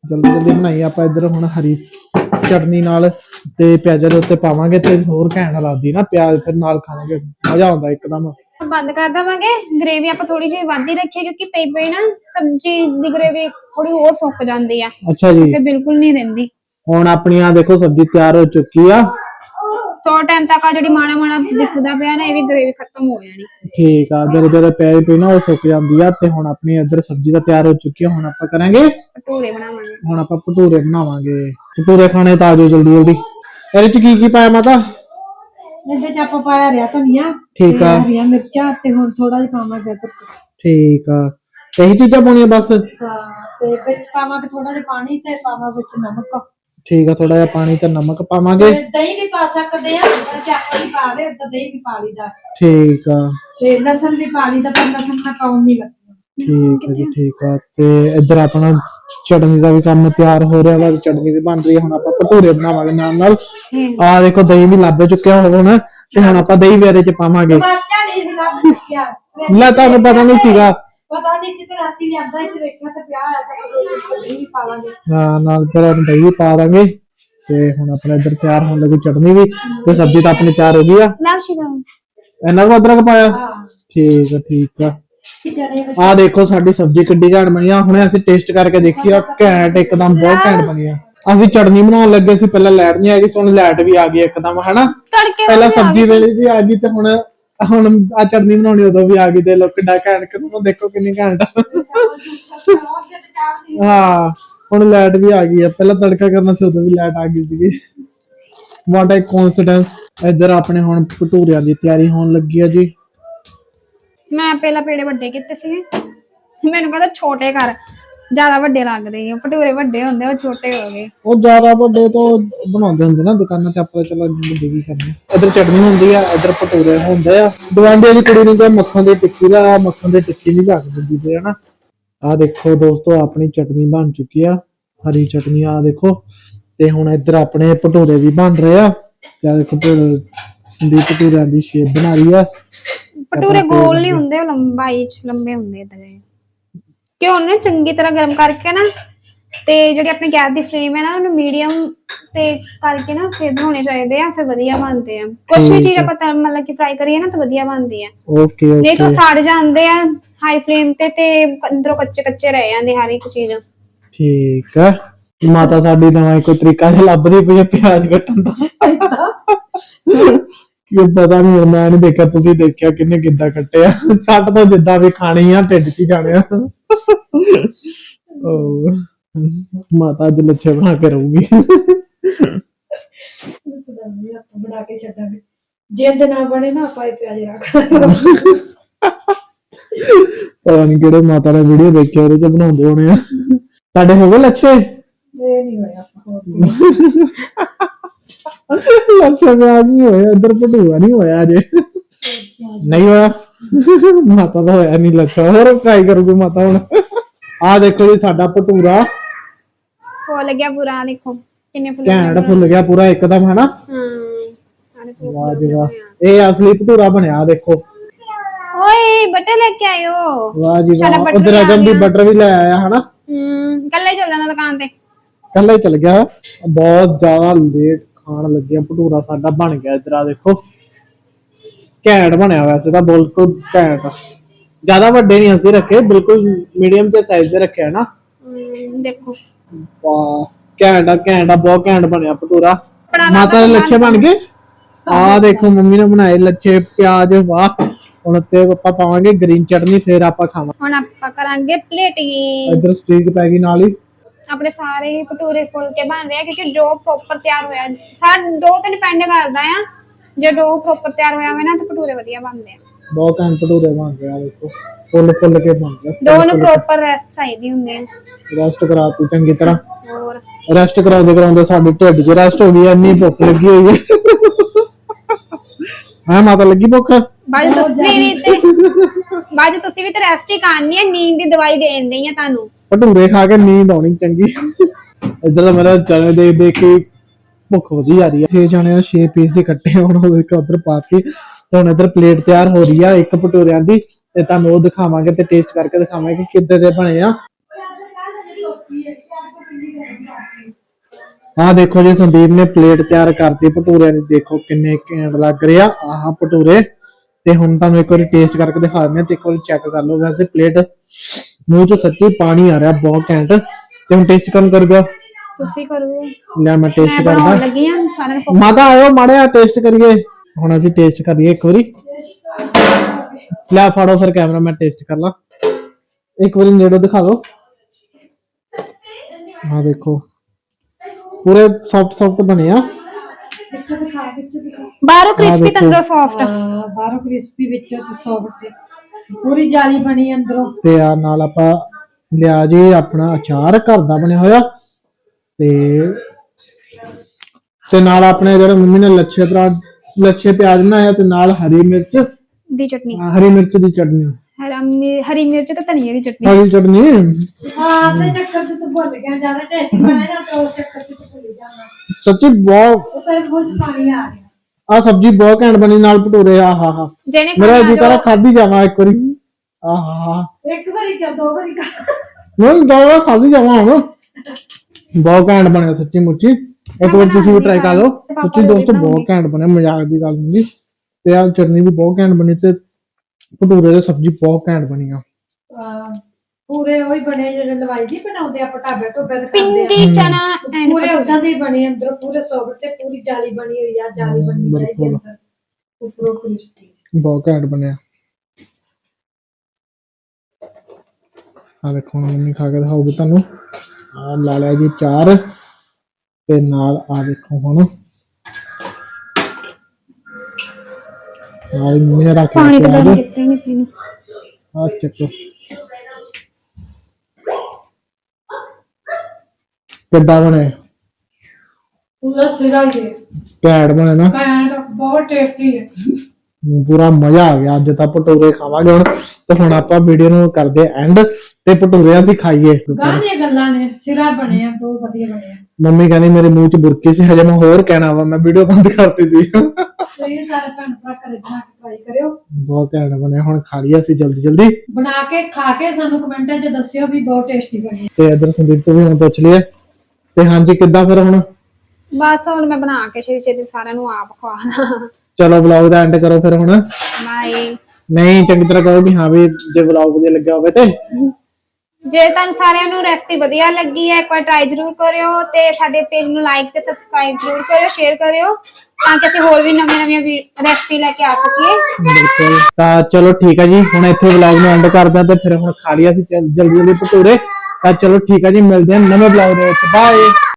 ਜਲਦੀ ਜਲਦੀ ਬਣਾਈ ਆਪਾਂ ਇਧਰ ਹੁਣ ਹਰੀ ਚਟਨੀ ਨਾਲ ਤੇ ਪਿਆਜ਼ਾਂ ਦੇ ਉੱਤੇ ਪਾਵਾਂਗੇ ਤੇ ਹੋਰ ਘੈਂਟ ਲੱਗਦੀ ਨਾ ਪਿਆਜ਼ ਫਿਰ ਨਾਲ ਖਾਵਾਂਗੇ। ਮਜ਼ਾ ਆਉਂਦਾ ਇੱਕਦਮ। ਬੰਦ ਕਰ ਦਵਾਂਗੇ। ਗ੍ਰੇਵੀ ਆਪਾਂ ਥੋੜੀ ਜਿਹੀ ਵੱਧ ਹੀ ਰੱਖੀ ਕਿਉਂਕਿ ਪਈ ਪਈ ਨਾ ਸਬਜ਼ੀ ਦੀ ਗ੍ਰੇਵੀ ਥੋੜੀ ਹੋਰ ਸੁੱਕ ਜਾਂਦੀ ਆ। ਅੱਛਾ ਜੀ। ਫਿਰ ਬਿਲਕੁਲ ਨਹੀਂ ਰਹਿੰਦੀ। ਹੁਣ ਆਪਣੀ ਆ ਦੇਖੋ ਸਬਜ਼ੀ ਤਿਆਰ ਹੋ ਚੁੱਕੀ ਆ। ਥੋੜਾ ਟਾਈਮ ਤੱਕ ਆ ਜਿਹੜੀ ਮਾੜਾ ਮਾੜਾ ਦਿਖਦਾ ਪਿਆ ਨਾ ਇਹ ਵੀ ਗ੍ਰੇਵੀ ਖਤਮ ਹੋ ਜਾਣੀ। ਠੀਕ ਆ ਜਦੋਂ ਪਿਆਜ਼ ਪਈ ਨਾ ਉਹ ਸੁੱਕ ਜਾਂਦੀ ਆ ਤੇ ਹੁਣ ਆਪਣੀ ਇੱਧਰ ਸਬਜ਼ੀ ਤਾਂ ਤਿਆਰ ਹੋ ਚੁੱਕੀ ਆ ਹੁਣ ਆਪਾਂ ਕਰਾਂਗੇ। ਭਟੂਰੇ ਬਣਾਵਾਂਗੇ। ਹੁਣ ਆਪਾਂ ਭਟੂਰੇ ਬਣਾਵਾਂਗੇ। ਭਟੂਰੇ ਖਾਣੇ ਤਾਂ ਆਜੋ ਜਲਦੀ ਜਲਦੀ। ਇਹਦੇ ਚ ਕੀ ਕੀ ਪਾਇਆ ਮਾਤਾ? ਇਹਦੇ ਚ ਆਪਾਂ ਪਾਇਆ ਰਿਆ ਧਨੀਆ ਠੀਕ ਤੇ ਆ ਹਰੀਆਂ ਮਿਰਚਾਂ ਤੇ ਹੁਣ ਥੋੜਾ ਜਿਹਾ ਪਾਵਾਂਗੇ ਅਦਰਕ ਠੀਕ ਆ। ਇਹੀ ਚੀਜ਼ਾਂ ਪਾਉਣੀਆਂ ਬਸ? ਹਾਂ ਤੇ ਵਿੱਚ ਪਾਵਾਂਗੇ ਥੋੜਾ ਜਿਹਾ ਪਾਣੀ ਤੇ ਪਾਵਾਂ ਵਿੱਚ ਨਮਕ। ਠੀਕ ਆ ਥੋੜਾ ਜਿਹਾ ਪਾਣੀ ਤੇ ਨਮਕ ਪਾਵਾਂਗੇ। ਦਹੀਂ ਵੀ ਪਾ ਸਕਦੇ ਆ ਆਪਾਂ ਹੀ ਪਾ ਰਹੇ ਉਦਾਂ ਦਹੀਂ ਵੀ ਪਾ ਲਈਦਾ ਠੀਕ ਆ। ਤੇ ਲਸਣ ਵੀ ਪਾ ਲਈਦਾ ਪਰ ਲਸਣ ਦਾ ਕੌਣ ਨਹੀਂ ਲੱਗਦਾ। ਠੀਕ ਹੈ ਜੀ ਠੀਕ ਆ। ਤੇ ਇੱਧਰ ਆਪਣਾ ਚਟਨੀ ਦਾ ਵੀ ਕੰਮ ਤਿਆਰ ਹੋ ਰਿਹਾ ਵਾ ਚਟਨੀ ਵੀ ਬਣ ਰਹੀ ਹੈ ਹੁਣ ਆਪਾਂ ਭਟੂਰੇ ਬਣਾਵਾਂਗੇ ਨਾਲ ਨਾਲ। ਆ ਦੇਖੋ ਦਹੀਂ ਵੀ ਲੱਭ ਚੁੱਕਿਆ ਹੋਵੇ ਹੁਣ ਤੇ ਹੁਣ ਆਪਾਂ ਦਹੀਂ ਵੀ ਇਹਦੇ ਚ ਪਾਵਾਂਗੇ। ਟਮਾਟਰ ਨਹੀਂ ਸੀ ਲੱਭ ਗਿਆ ਲੈ ਤੁਹਾਨੂੰ ਪਤਾ ਨਹੀਂ ਸੀਗਾ। ਪਤਾ ਨਹੀਂ ਸੀ ਤੇ ਰਾਤੀ ਲਿਆਂਦਾ ਹੀ ਤੇ ਵੇਖਿਆ ਤੇ ਪਿਆ ਹੋਇਆ ਤਾਂ ਕੋਈ ਨਹੀਂ ਵੀ ਪਾ ਲਾਂਗੇ। ਹਾਂ ਨਾਲ ਫਿਰ ਇਹਨੂੰ ਦਹੀਂ ਵੀ ਪਾ ਦਾਂਗੇ ਤੇ ਹੁਣ ਆਪਣਾ ਇੱਧਰ ਤਿਆਰ ਹੋਣ ਲੱਗੀ ਚਟਨੀ ਵੀ ਤੇ ਸਬਜ਼ੀ ਤਾਂ ਆਪਣੀ ਤਿਆਰ ਹੋ ਗਈ ਆ। ਲਾਓ ਸ਼ਿਕਰ ਇਹਨਾਂ ਕੋ ਅਦਰਕ ਪਾਇਆ? ਹਾਂ। ਠੀਕ ਆ ਠੀਕ ਆ। ਕਿ ਜਣੇ ਵਿੱਚ ਆ ਦੇਖੋ ਸਾਡੀ ਸਬਜ਼ੀ ਕਿੱਡੀ ਘੈਂਟ ਬਣੀ ਆ। ਹੁਣੇ ਅਸੀਂ ਟੇਸਟ ਕਰਕੇ ਦੇਖੀ ਆ ਘੈਂਟ ਇੱਕਦਮ ਬਹੁਤ ਘੈਂਟ ਬਣੀ ਆ। ਅਸੀਂ ਚਟਨੀ ਬਣਾਉਣ ਲੱਗੇ ਸੀ ਪਹਿਲਾਂ ਲਾਈਟ ਨਹੀਂ ਆ ਗਈ ਸੀ ਹੁਣ ਲਾਈਟ ਵੀ ਆ ਗਈ ਇੱਕਦਮ ਹਨਾ? ਤੜਕੇ ਪਹਿਲਾਂ ਸਬਜ਼ੀ। ਵੇਲੇ ਵੀ ਆ ਗਈ ਤੇ ਹੁਣ ਹੁਣ ਆ ਚਟਨੀ ਬਣਾਉਣੀ, ਉਦੋਂ ਵੀ ਆ ਗਈ ਤੇ ਲੋਕ ਕਿੱਡਾ ਘੈਂਟ ਕਿਨੂੰ ਦੇਖੋ ਕਿੰਨੀ ਘੈਂਟ ਹਾਂ, ਹੁਣ ਲਾਈਟ ਵੀ ਆ ਗਈ ਆ। ਪਹਿਲਾਂ ਤੜਕਾ ਕਰਨਾ ਸੀ, ਉਦੋਂ ਵੀ ਲਾਈਟ ਆ ਗਈ ਸੀਗੀ। ਵਾਟ ਅ ਕੋਇਨਸੀਡੈਂਸ ਇੱਧਰ ਆਪਣੇ ਹੁਣ ਭਟੂਰਿਆਂ ਦੀ ਤਿਆਰੀ ਹੋਣ ਲੱਗੀ ਆ ਜੀ। ਮੈਂ ਪਹਿਲਾਂ ਪੇੜੇ ਵੱਡੇ ਕੀਤੇ ਸੀ ਮੈਨੂੰ ਕਹਿੰਦਾ ਛੋਟੇ ਕਰ ਜ਼ਿਆਦਾ ਵੱਡੇ ਲੱਗਦੇ ਆ ਭਟੂਰੇ ਵੱਡੇ ਹੁੰਦੇ ਉਹ ਛੋਟੇ ਹੋ ਗਏ। ਉਹ ਜ਼ਿਆਦਾ ਵੱਡੇ ਤੋਂ ਬਣਾਉਂਦੇ ਹੁੰਦੇ ਨਾ ਦੁਕਾਨਾਂ ਤੇ ਆਪਾਂ ਚਲੋ ਵੱਡੇ ਵੀ ਕਰਨੇ ਇੱਧਰ ਚਟਨੀ ਹੁੰਦੀ ਆ ਇੱਧਰ ਭਟੂਰੇ ਹੁੰਦੇ ਆ। ਦਵਾਂਡੇ ਦੀ ਕੁੜੀ ਨੂੰ ਤਾਂ ਮੱਖਣ ਦੀ ਟਿੱਕੀ ਦਾ ਮੱਖਣ ਦੀ ਟਿੱਕੀ ਨਹੀਂ ਲੱਗ ਦਿੰਦੀ ਤੇ ਹਨਾ ਆ ਦੇਖੋ ਦੋਸਤੋ ਆਪਣੀ ਚਟਨੀ ਬਣ ਚੁੱਕੀ ਆ ਹਰੀ ਚਟਨੀ ਆ ਦੇਖੋ। ਤੇ ਹੁਣ ਇੱਧਰ ਆਪਣੇ ਭਟੂਰੇ ਵੀ ਬਣ ਰਹੇ ਆ। ਆਹ ਦੇਖੋ ਭਟੂਰੇ ਸੰਦੀਪ ਭਟੂਰਿਆਂ ਦੀ ਸ਼ੇਪ ਬਣਾ ਰਹੀ ਆ। ਭਟੂਰੇ ਗੋਲ ਨਹੀਂ ਹੁੰਦੇ ਉਹ ਲੰਬਾਈ ਚ ਲੰਬੇ ਹੁੰਦੇ ਇਦਾਂ ਘਿਓ ਨੂੰ ਨਾ ਚੰਗੀ ਤਰ੍ਹਾਂ ਗਰਮ ਕਰਕੇ ਨਾ ਤੇ ਜਿਹੜੀ ਆਪਣੀ ਗੈਸ ਦੀ ਫਲੇਮ ਹੈ ਨਾ ਉਹਨੂੰ ਮੀਡੀਅਮ ਤੇ ਕਰਕੇ ਨਾ ਫਿਰ ਬਣਾਉਣੇ ਚਾਹੀਦੇ ਆ ਫਿਰ ਵਧੀਆ ਬਣਦੇ ਆ। ਕੁਝ ਵੀ ਚੀਜ਼ ਆਪਾਂ ਤਾਂ ਮਤਲਬ ਕਿ ਫਰਾਈ ਕਰੀਏ ਨਾ ਤਾਂ ਵਧੀਆ ਬਣਦੀ ਆ। ਓਕੇ ਨਹੀਂ ਤਾਂ ਸੜ ਜਾਂਦੇ ਆ ਹਾਈ ਫਲੇਮ ਤੇ ਤੇ ਅੰਦਰੋਂ ਕੱਚੇ ਕੱਚੇ ਰਹਿ ਜਾਂਦੇ ਹਰ ਇੱਕ ਚੀਜ਼। ਠੀਕ ਆ। ਮਾਤਾ ਸਾਡੀ ਨਵਾਂ ਕੋਈ ਤਰੀਕਾ ਜਿਹਾ ਲੱਭਦੀ ਪਈ ਆ ਪਿਆਜ਼ ਕੱਟਣ ਦਾ। ਕਿ ਪਤਾ ਨਹੀਂ ਮੈਂ ਨਹੀਂ ਦੇਖਿਆ ਤੁਸੀਂ ਦੇਖਿਆ ਕਿੰਨੇ ਕਿੱਦਾਂ ਕੱਟਿਆ ਕੱਟ ਤਾਂ ਜਿੱਦਾਂ ਵੀ ਖਾਣੀ ਆ ਢਿੱਡ 'ਚ ਹੀ ਜਾਣੇ ਆ ਮਾਤਾ ਅੱਜ ਲੱਛੇ ਬਣਾ ਕੇ ਰਹੂਗੀ। ਬਣਾ ਕੇ ਛੱਡਾਂਗੇ ਜੇ ਦੇ ਨਾ ਬਣੇ ਨਾ ਆਪਾਂ ਇਹ ਪਿਆਜ਼ ਰੱਖ ਪਤਾ ਨਹੀਂ ਕਿਹੜੇ ਮਾਤਾ ਨੇ ਵੀਡੀਓ ਦੇਖਿਆ, ਉਹਦੇ 'ਚ ਬਣਾਉਂਦੇ ਹੋਣੇ ਆ। ਤੁਹਾਡੇ ਹੋ ਗਏ ਲੱਛੇ? ਇਹ ਨਹੀਂ ਹੋਇਆ ਹੋਰ ਕੀ। ਲੱਛੇ ਪਿਆਜ਼ ਨਹੀਂ ਹੋਇਆ ਇੱਧਰ ਭਟੂਆ ਨਹੀਂ ਹੋਇਆ ਅਜੇ। ਨਹੀਂ ਹੋਇਆ? ਮਾਤਾ ਦਾ ਹੋਇਆ ਨਹੀਂ ਲੱਛਾ। ਹੋਰ ਟਰਾਈ ਕਰੂਗੀ ਮਾਤਾ ਹੁਣ। ਆ ਦੇਖੋ ਜੀ ਸਾਡਾ ਭਟੂਰਾ। ਫੁੱਲ ਗਿਆ ਪੂਰਾ ਦੇਖੋ। ਕਿੰਨੇ ਫੁੱਲ ਘੈਂਟ ਫੁੱਲ ਗਿਆ ਪੂਰਾ ਇੱਕਦਮ ਹਨਾ? ਹਾਂ ਫੁੱਲ ਵਾਹ ਜੀ ਵਾਹ। ਇਹ ਅਸਲੀ ਭਟੂਰਾ ਬਣਿਆ ਦੇਖੋ। ਓਏ ਬਟਰ ਲੈ ਕੇ ਆਇਓ। ਵਾਹ ਜੀ ਵਾਹ। ਉਧਰ ਵੀ ਅਗਮ ਗਿਆ। ਬਟਰ ਵੀ ਲੈ ਆਇਆ ਹਨਾ? ਹੂੰ ਕੱਲੇ ਚੱਲ ਜਾਣਾ ਦੁਕਾਨ ਤੇ। ਕੱਲਾ ਹੀ ਚਲ ਗਿਆ। ਬਹੁਤ ਜ਼ਿਆਦਾ ਲੇਟ ਖਾਣ ਲੱਗਿਆ ਭਟੂਰਾ ਸਾਡਾ ਬਣ ਗਿਆ ਇਧਰ ਆ ਦੇਖੋ। ਘੈਂਟ ਬਣਿਆ ਵੈਸੇ ਤਾਂ ਬਿਲਕੁਲ ਘੈਂਟ। ਜ਼ਿਆਦਾ ਵੱਡੇ ਨਹੀਂ ਅਸੀਂ ਰੱਖੇ ਬਿਲਕੁਲ ਮੀਡੀਅਮ ਜਿਹੇ ਸਾਈਜ਼ ਦੇ ਰੱਖਿਆ ਨਾ। ਦੇਖੋ। ਵਾਹ ਘੈਂਟ ਆ ਘੈਂਟ ਆ ਬਹੁਤ ਘੈਂਟ ਬਣਿਆ ਭਟੂਰਾ। ਮਾਤਾ ਦੇ ਲੱਛੇ ਬਣ ਗਏ? ਆ ਦੇਖੋ ਮੰਮੀ ਨੇ ਬਣਾਏ ਲੱਛੇ ਪਿਆਜ਼ ਵਾਹ। ਹੁਣ ਤੇ ਆਪਾਂ ਪਾਵਾਂਗੇ ਗ੍ਰੀਨ ਚਟਨੀ ਫੇਰ ਆਪਾਂ ਖਾਵਾਂਗੇ। ਹੁਣ ਆਪਾਂ ਕਰਾਂਗੇ ਪਲੇਟਿੰਗ ਇੱਧਰ ਸਟ੍ਰੀਕ ਪੈ ਗਈ ਨਾਲ ਹੀ। ਆਪਣੇ ਸਾਰੇ ਹੀ ਭਟੂਰੇ ਫੁੱਲ ਕੇ ਬਣ ਰਹੇ ਆ ਕਿਉਂਕਿ ਡੋ ਪ੍ਰੋਪਰ ਤਿਆਰ ਹੋਇਆ ਸਾਰਾ ਡੋ ਤੇ ਡਿਪੈਂਡ ਕਰਦਾ ਆ। ਜੇ ਡੋ ਪ੍ਰੋਪਰ ਤਿਆਰ ਹੋਇਆ ਹੋਵੇ ਨਾ ਤਾਂ ਭਟੂਰੇ ਵਧੀਆ ਬਣਦੇ ਆ। ਬਹੁਤ ਘੈਂਟ ਭਟੂਰੇ ਬਣ ਗਏ ਆ ਦੇਖੋ। ਫੁੱਲ ਫੁੱਲ ਕੇ ਬਣ ਗਏ ਡੋ ਨੂੰ ਪ੍ਰੋਪਰ ਰੈਸਟ ਚਾਹੀਦੀ ਹੁੰਦੀ ਹੈ ਰੈਸਟ ਕਰਾਤੀ ਚੰਗੀ ਤਰ੍ਹਾਂ। ਹੋਰ? ਰੈਸਟ ਕਰਾਉਂਦੇ ਕਰਾਉਂਦੇ ਸਾਡੇ ਢਿੱਡ 'ਚ ਰੈਸਟ ਹੋ ਗਈ ਐ, ਇੰਨੀ ਭੁੱਖ ਲੱਗੀ ਹੋਈ ਹੈ। ਹਾਂ ਮਾਤਾ ਲੱਗੀ ਭੁੱਖ? 'ਚ ਤੁਸੀਂ ਵੀ ਤੇ 'ਚ ਤੁਸੀਂ ਵੀ ਤੇ ਰੈਸਟ ਹੀ ਕਰਨੀ ਹੈ ਨੀਂਦ ਦੀ ਦਵਾਈ ਦੇਣ ਦਈ ਆ ਤੁਹਾਨੂੰ। ਭਟੂਰੇ ਖਾ ਕੇ ਨੀਂਦ ਆਉਣੀ ਚੰਗੀ। ਇੱਧਰ ਮੇਰਾ ਚਨੇ ਦੇਖ ਦੇਖ ਕੇ ਭੁੱਖ ਵਧੀ ਜਾ ਰਹੀ ਹੈ। 6 ਜਣੇ 6 ਪੀਸ ਦੇ ਕੱਟੇ ਹੁਣ ਉਹ ਇੱਕ ਉਧਰ ਪਾ ਕੇ ਤੇ ਹੁਣ ਇੱਧਰ ਪਲੇਟ ਤਿਆਰ ਹੋ ਰਹੀ ਆ, ਇੱਕ ਭਟੂਰਿਆਂ ਦੀ ਤੇ ਤੁਹਾਨੂੰ ਉਹ ਦਿਖਾਵਾਂਗੇ ਤੇ ਟੇਸਟ ਕਰਕੇ ਦਿਖਾਵਾਂਗੇ ਕਿ ਕਿੱਦਾਂ ਦੇ ਬਣੇ ਆ। ਆ ਦੇਖੋ ਜੀ, ਸੰਦੀਪ ਨੇ ਪਲੇਟ ਤਿਆਰ ਕਰਤੀ, ਭਟੂਰਿਆਂ ਦੀ ਦੇਖੋ ਕਿੰਨੇ ਘੈਂਟ ਲੱਗ ਰਿਹਾ ਆਹ ਭਟੂਰੇ ਤੇ ਹੁਣ ਤੁਹਾਨੂੰ ਇੱਕ ਵਾਰੀ ਟੇਸਟ ਕਰਕੇ ਦਿਖਾ ਦਿੰਦੇ ਹਾਂ ਤੇ ਇੱਕ ਵਾਰੀ ਚੈੱਕ ਕਰ ਲਓ। ਵੈਸੇ ਪਲੇਟ ਮੂੰਹ 'ਚ ਸੱਚੀ ਪਾਣੀ ਆ ਰਿਹਾ, ਬਹੁਤ ਘੈਂਟ। ਤੇ ਹੁਣ ਟੇਸਟ ਕਰਨ ਕਰੂਗਾ ਤੁਸੀਂ ਕਰੋ। ਲੈ ਮੈਂ ਟੇਸਟ ਮੈਂ ਕਰਦਾ। ਲੱਗੀ ਆ ਸਾਰਿਆਂ ਨੂੰ ਮਾਤਾ ਆਇਓ ਮਾੜਿਆ ਟੇਸਟ ਕਰੀਏ। ਹੁਣ ਅਸੀਂ ਟੇਸਟ ਕਰੀਏ ਇੱਕ ਵਾਰੀ। ਲੈ ਫੜੋ ਫਿਰ ਕੈਮਰਾ ਮੈਂ ਟੇਸਟ ਕਰ ਲਾ। ਇੱਕ ਵਾਰੀ ਨੇੜੋਂ ਦਿਖਾ ਦਿਓ। ਆ ਦੇਖੋ। ਪੂਰੇ ਸੌਫਟ ਸੌਫਟ ਬਣੇ ਆ। ਕਿੱਥੇ ਦਿਖਾ ਕਿੱਥੇ ਦਿਖਾ। ਬਾਹਰੋਂ ਕ੍ਰਿਸਪੀ। ਤੰਦਰੋਂ ਸੌਫਟ ਹਾਂ ਬਾਹਰੋਂ ਕ੍ਰਿਸਪੀ ਵਿੱਚੋਂ ਸੌਫਟ ਪੂਰੀ ਜਾਲੀ ਬਣੀ ਅੰਦਰੋਂ। ਤੇ ਆ ਨਾਲ ਆਪਾਂ ਲਿਆ ਜੀ ਆਪਣਾ ਅਚਾਰ ਘਰ ਦਾ ਬਣਿਆ ਹੋਇਆ। ਤੇ ਤੇ ਨਾਲ ਆਪਣੇ ਜਿਹੜੇ ਮੰਮੀ ਨੇ ਲੱਛੇ ਪਰਾ ਲੱਛੇ ਪਿਆਜ਼ ਬਣਾਇਆ ਤੇ ਨਾਲ ਹਰੀ ਮਿਰਚ। ਦੀ ਚਟਨੀ। ਹਾਂ, ਹਰੀ ਮਿਰਚ ਦੀ ਚਟਨੀ। ਹਰਾ ਮਿ- ਹਰੀ ਮਿਰਚ ਤੇ ਧਨੀਏ ਦੀ ਚਟਨੀ। ਹਰੀ ਚਟਨੀ। ਹਾਂ ਤੇ ਚੱਕਰ ਚ ਤੂੰ ਭੁੱਲ ਗਿਆ ਜ਼ਿਆਦਾ ਟੇਸਟੀ ਬਣਾਇਆ ਨਾ ਤੇ ਉਸ ਚੱਕਰ ਚ ਤੂੰ ਭੁੱਲ ਜਾਣਾ ਸੱਚੀ ਬਹੁਤ ਉਹ ਚ ਪਾਣੀ ਆ ਗਿਆ। ਆ ਸਬਜੀ ਬਹੁਤ ਘੈਂਟ ਬਣੀ ਨਾਲ ਭਟੂਰੇ ਆ ਹਾ ਹਾ ਜਿਹਨੇ ਮੇਰਾ ਖਾਣਾ ਜੀ ਕਰਾ ਜੋ- ਖਾਦੀ ਜਾਵਾਂ ਇੱਕ ਵਾਰੀ। ਆ ਹਾ ਹਾ ਇੱਕ ਵਾਰੀ ਕਿਉਂ ਦੋ ਵਾਰੀ ਕਰ ਨਹੀਂ ਦਾਵਾ ਖਾਦੀ ਜਾਵਾਂ ਹੁਣ। ਬਹੁਤ ਘੈਂਟ ਬਣਿਆ ਸੱਚੀ ਮੁੱਚੀ। ਇੱਕ ਵਾਰ ਤੁਸੀਂ ਵੀ ਟਰਾਈ ਕਰ ਲਓ। ਸੱਚੀ ਦੋਸਤੋ ਬਹੁਤ ਘੈਂਟ ਬਣਿਆ ਮਜ਼ਾਕ ਦੀ ਗੱਲ ਨਹੀਂ। ਤੇ ਆ ਚਟਨੀ ਵੀ ਬਹੁਤ ਘੈਂਟ ਬਣੀ ਤੇ ਭਟੂਰੇ ਦੀ ਸਬਜੀ ਬਹੁਤ ਘੈਂਟ ਬਣੀ ਆ। ਪੂਰੇ ਉਹੀ ਬਣੇ ਜਿਹੜੇ ਲਵਾਈ ਦੀ ਬਣਾਉਂਦੇ ਆ ਪਟਾਬੇ ਟੋਬੇ ਤੇ ਖਾਂਦੇ ਆ। ਪਿੰਡੀ ਚਨਾ ਐਂਡ ਪੂਰੇ ਉਦਾਂ ਦੇ ਹੀ ਬਣੇ ਅੰਦਰੋਂ ਪੂਰੇ ਸੋਬਰ ਤੇ ਪੂਰੀ ਜਾਲੀ ਬਣੀ ਹੋਈ ਆ ਜਾਲੀ ਬਣਨੀ ਚਾਹੀਦੀ ਅੰਦਰ। ਉੱਪਰੋਂ ਕ੍ਰਿਸਪੀ ਬਹੁਤ ਘੈਂਟ ਬਣਿਆ। ਆ ਵੇਖੋ ਹੁਣ ਮੰਮੀ ਖਾ ਕੇ ਦਿਖਾਉਗੀ ਤੁਹਾਨੂੰ। ਆ ਲਾ ਲਿਆ ਜੀ ਚਾਰ ਤੇ ਨਾਲ ਆ ਵੇਖੋ ਹੁਣ। ਨੇ ਰੱਖ ਪਾਣੀ ਤਾਂ ਗਰਮ ਕੀਤਾ ਨਹੀਂ ਪੀਣੀ ਆ ਚੱਕੋ। ਕਿੱਦਾਂ ਬਣੇ ਪੂਰਾ ਸਿਰਾ ਹੀ ਹੈ। ਘੈਂਟ ਬਣੇ ਨਾ। ਕਹਿੰਦਾ ਬਹੁਤ ਟੇਸਟੀ ਹੈ। ਪੂਰਾ ਮਜ਼ਾ ਆ ਗਿਆ। ਅੱਜ ਤਾਂ ਭਟੂਰੇ ਖਾਵਾਂਗੇ ਹੁਣ। ਤੇ ਹੁਣ ਆਪਾਂ ਵੀਡੀਓ ਨੂੰ ਕਰਦੇ ਐਂਡ ਤੇ ਭਟੂਰੇ ਅਸੀਂ ਖਾਈਏ। ਗਾਂ ਦੀਆਂ ਗੱਲਾਂ ਨੇ। ਸਿਰਾ ਬਣਿਆ ਬਹੁਤ ਵਧੀਆ ਬਣਿਆ। ਮੰਮੀ ਕਹਿੰਦੀ ਮੇਰੇ ਮੂੰਹ 'ਚ ਬੁਰਕੀ ਸੀ ਹਜੇ ਮੈਂ ਹੋਰ ਕਹਿਣਾ ਵਾ। ਮੈਂ ਵੀਡੀਓ ਬੰਦ ਕਰਤੀ ਸੀ। ਤੁਸੀਂ ਸਾਰੇ ਭੈਣ ਭਰਾ ਘਰੇ ਬਣਾ ਕੇ ਟਰਾਈ ਕਰਿਓ। ਬਹੁਤ ਘੈਂਟ ਬਣਿਆ। ਹੁਣ ਖਾ ਲਈਏ ਅਸੀਂ ਜਲਦੀ ਜਲਦੀ। ਬਣਾ ਕੇ ਖਾ ਕੇ ਸਾਨੂੰ ਕਮੈਂਟਾਂ 'ਚ ਦੱਸਿਓ ਵੀ ਬਹੁਤ ਟੇਸਟੀ ਬਣੀ ਤੇ ਇਧਰ ਸੰਦੀਪ ਤੋਂ ਵੀ ਹੁਣ ਪੁੱਛ ਲਈਏ। ਤੇ ਹਾਂਜੀ ਕਿੱਦਾਂ ਫਿਰ ਹੁਣ? ਬਸ ਹੁਣ ਮੈਂ ਬਣਾ ਕੇ ਛੇਤੀ ਛੇਤੀ ਸਾਰਿਆਂ ਨੂੰ ਆਪ ਖਵਾਣਾ ਚਲੋ ਵਲੌਗ ਦਾ ਐਂਡ ਕਰੋ ਫਿਰ ਹੁਣ। ਬਾਏ ਨਹੀਂ ਚੰਗੀ ਤਰ੍ਹਾਂ ਕਹੋ ਵੀ ਹਾਂ ਵੀ ਜੇ ਵਲੌਗ ਵਧੀਆ ਲੱਗਿਆ ਹੋਵੇ ਤੇ। ਜੇ ਤੁਹਾਨੂੰ ਸਾਰਿਆਂ ਨੂੰ ਰੈਸਪੀ ਵਧੀਆ ਲੱਗੀ ਹੈ ਇੱਕ ਵਾਰ ਟਰਾਈ ਜ਼ਰੂਰ ਕਰਿਓ ਤੇ ਸਾਡੇ ਪੇਜ ਨੂੰ ਲਾਈਕ ਤੇ ਸਬਸਕ੍ਰਾਈਬ ਜ਼ਰੂਰ ਕਰਿਓ ਸ਼ੇਅਰ ਕਰਿਓ ਤਾਂ ਕਿ ਅਸੀਂ ਹੋਰ ਵੀ ਨਵੀਆਂ ਨਵੀਆਂ ਰੈਸਪੀ ਲੈ ਕੇ ਆ ਸਕੀਏ। ਬਿਲਕੁਲ। ਤਾਂ ਚਲੋ ਠੀਕ ਹੈ ਜੀ ਹੁਣ ਇੱਥੇ ਵਲੌਗ ਨੂੰ ਐਂਡ ਕਰਦੇ ਹਾਂ ਤੇ ਫਿਰ ਹੁਣ ਖਾ ਲਈਏ ਅਸੀਂ ਜਲਦੀ ਜਲਦੀ ਭਟੂਰੇ। ਤਾਂ ਚਲੋ ਠੀਕ ਹੈ ਜੀ ਮਿਲਦੇ ਹਾਂ ਨਵੇਂ ਵਲੌਗ ਦੇ ਵਿੱਚ। ਬਾਏ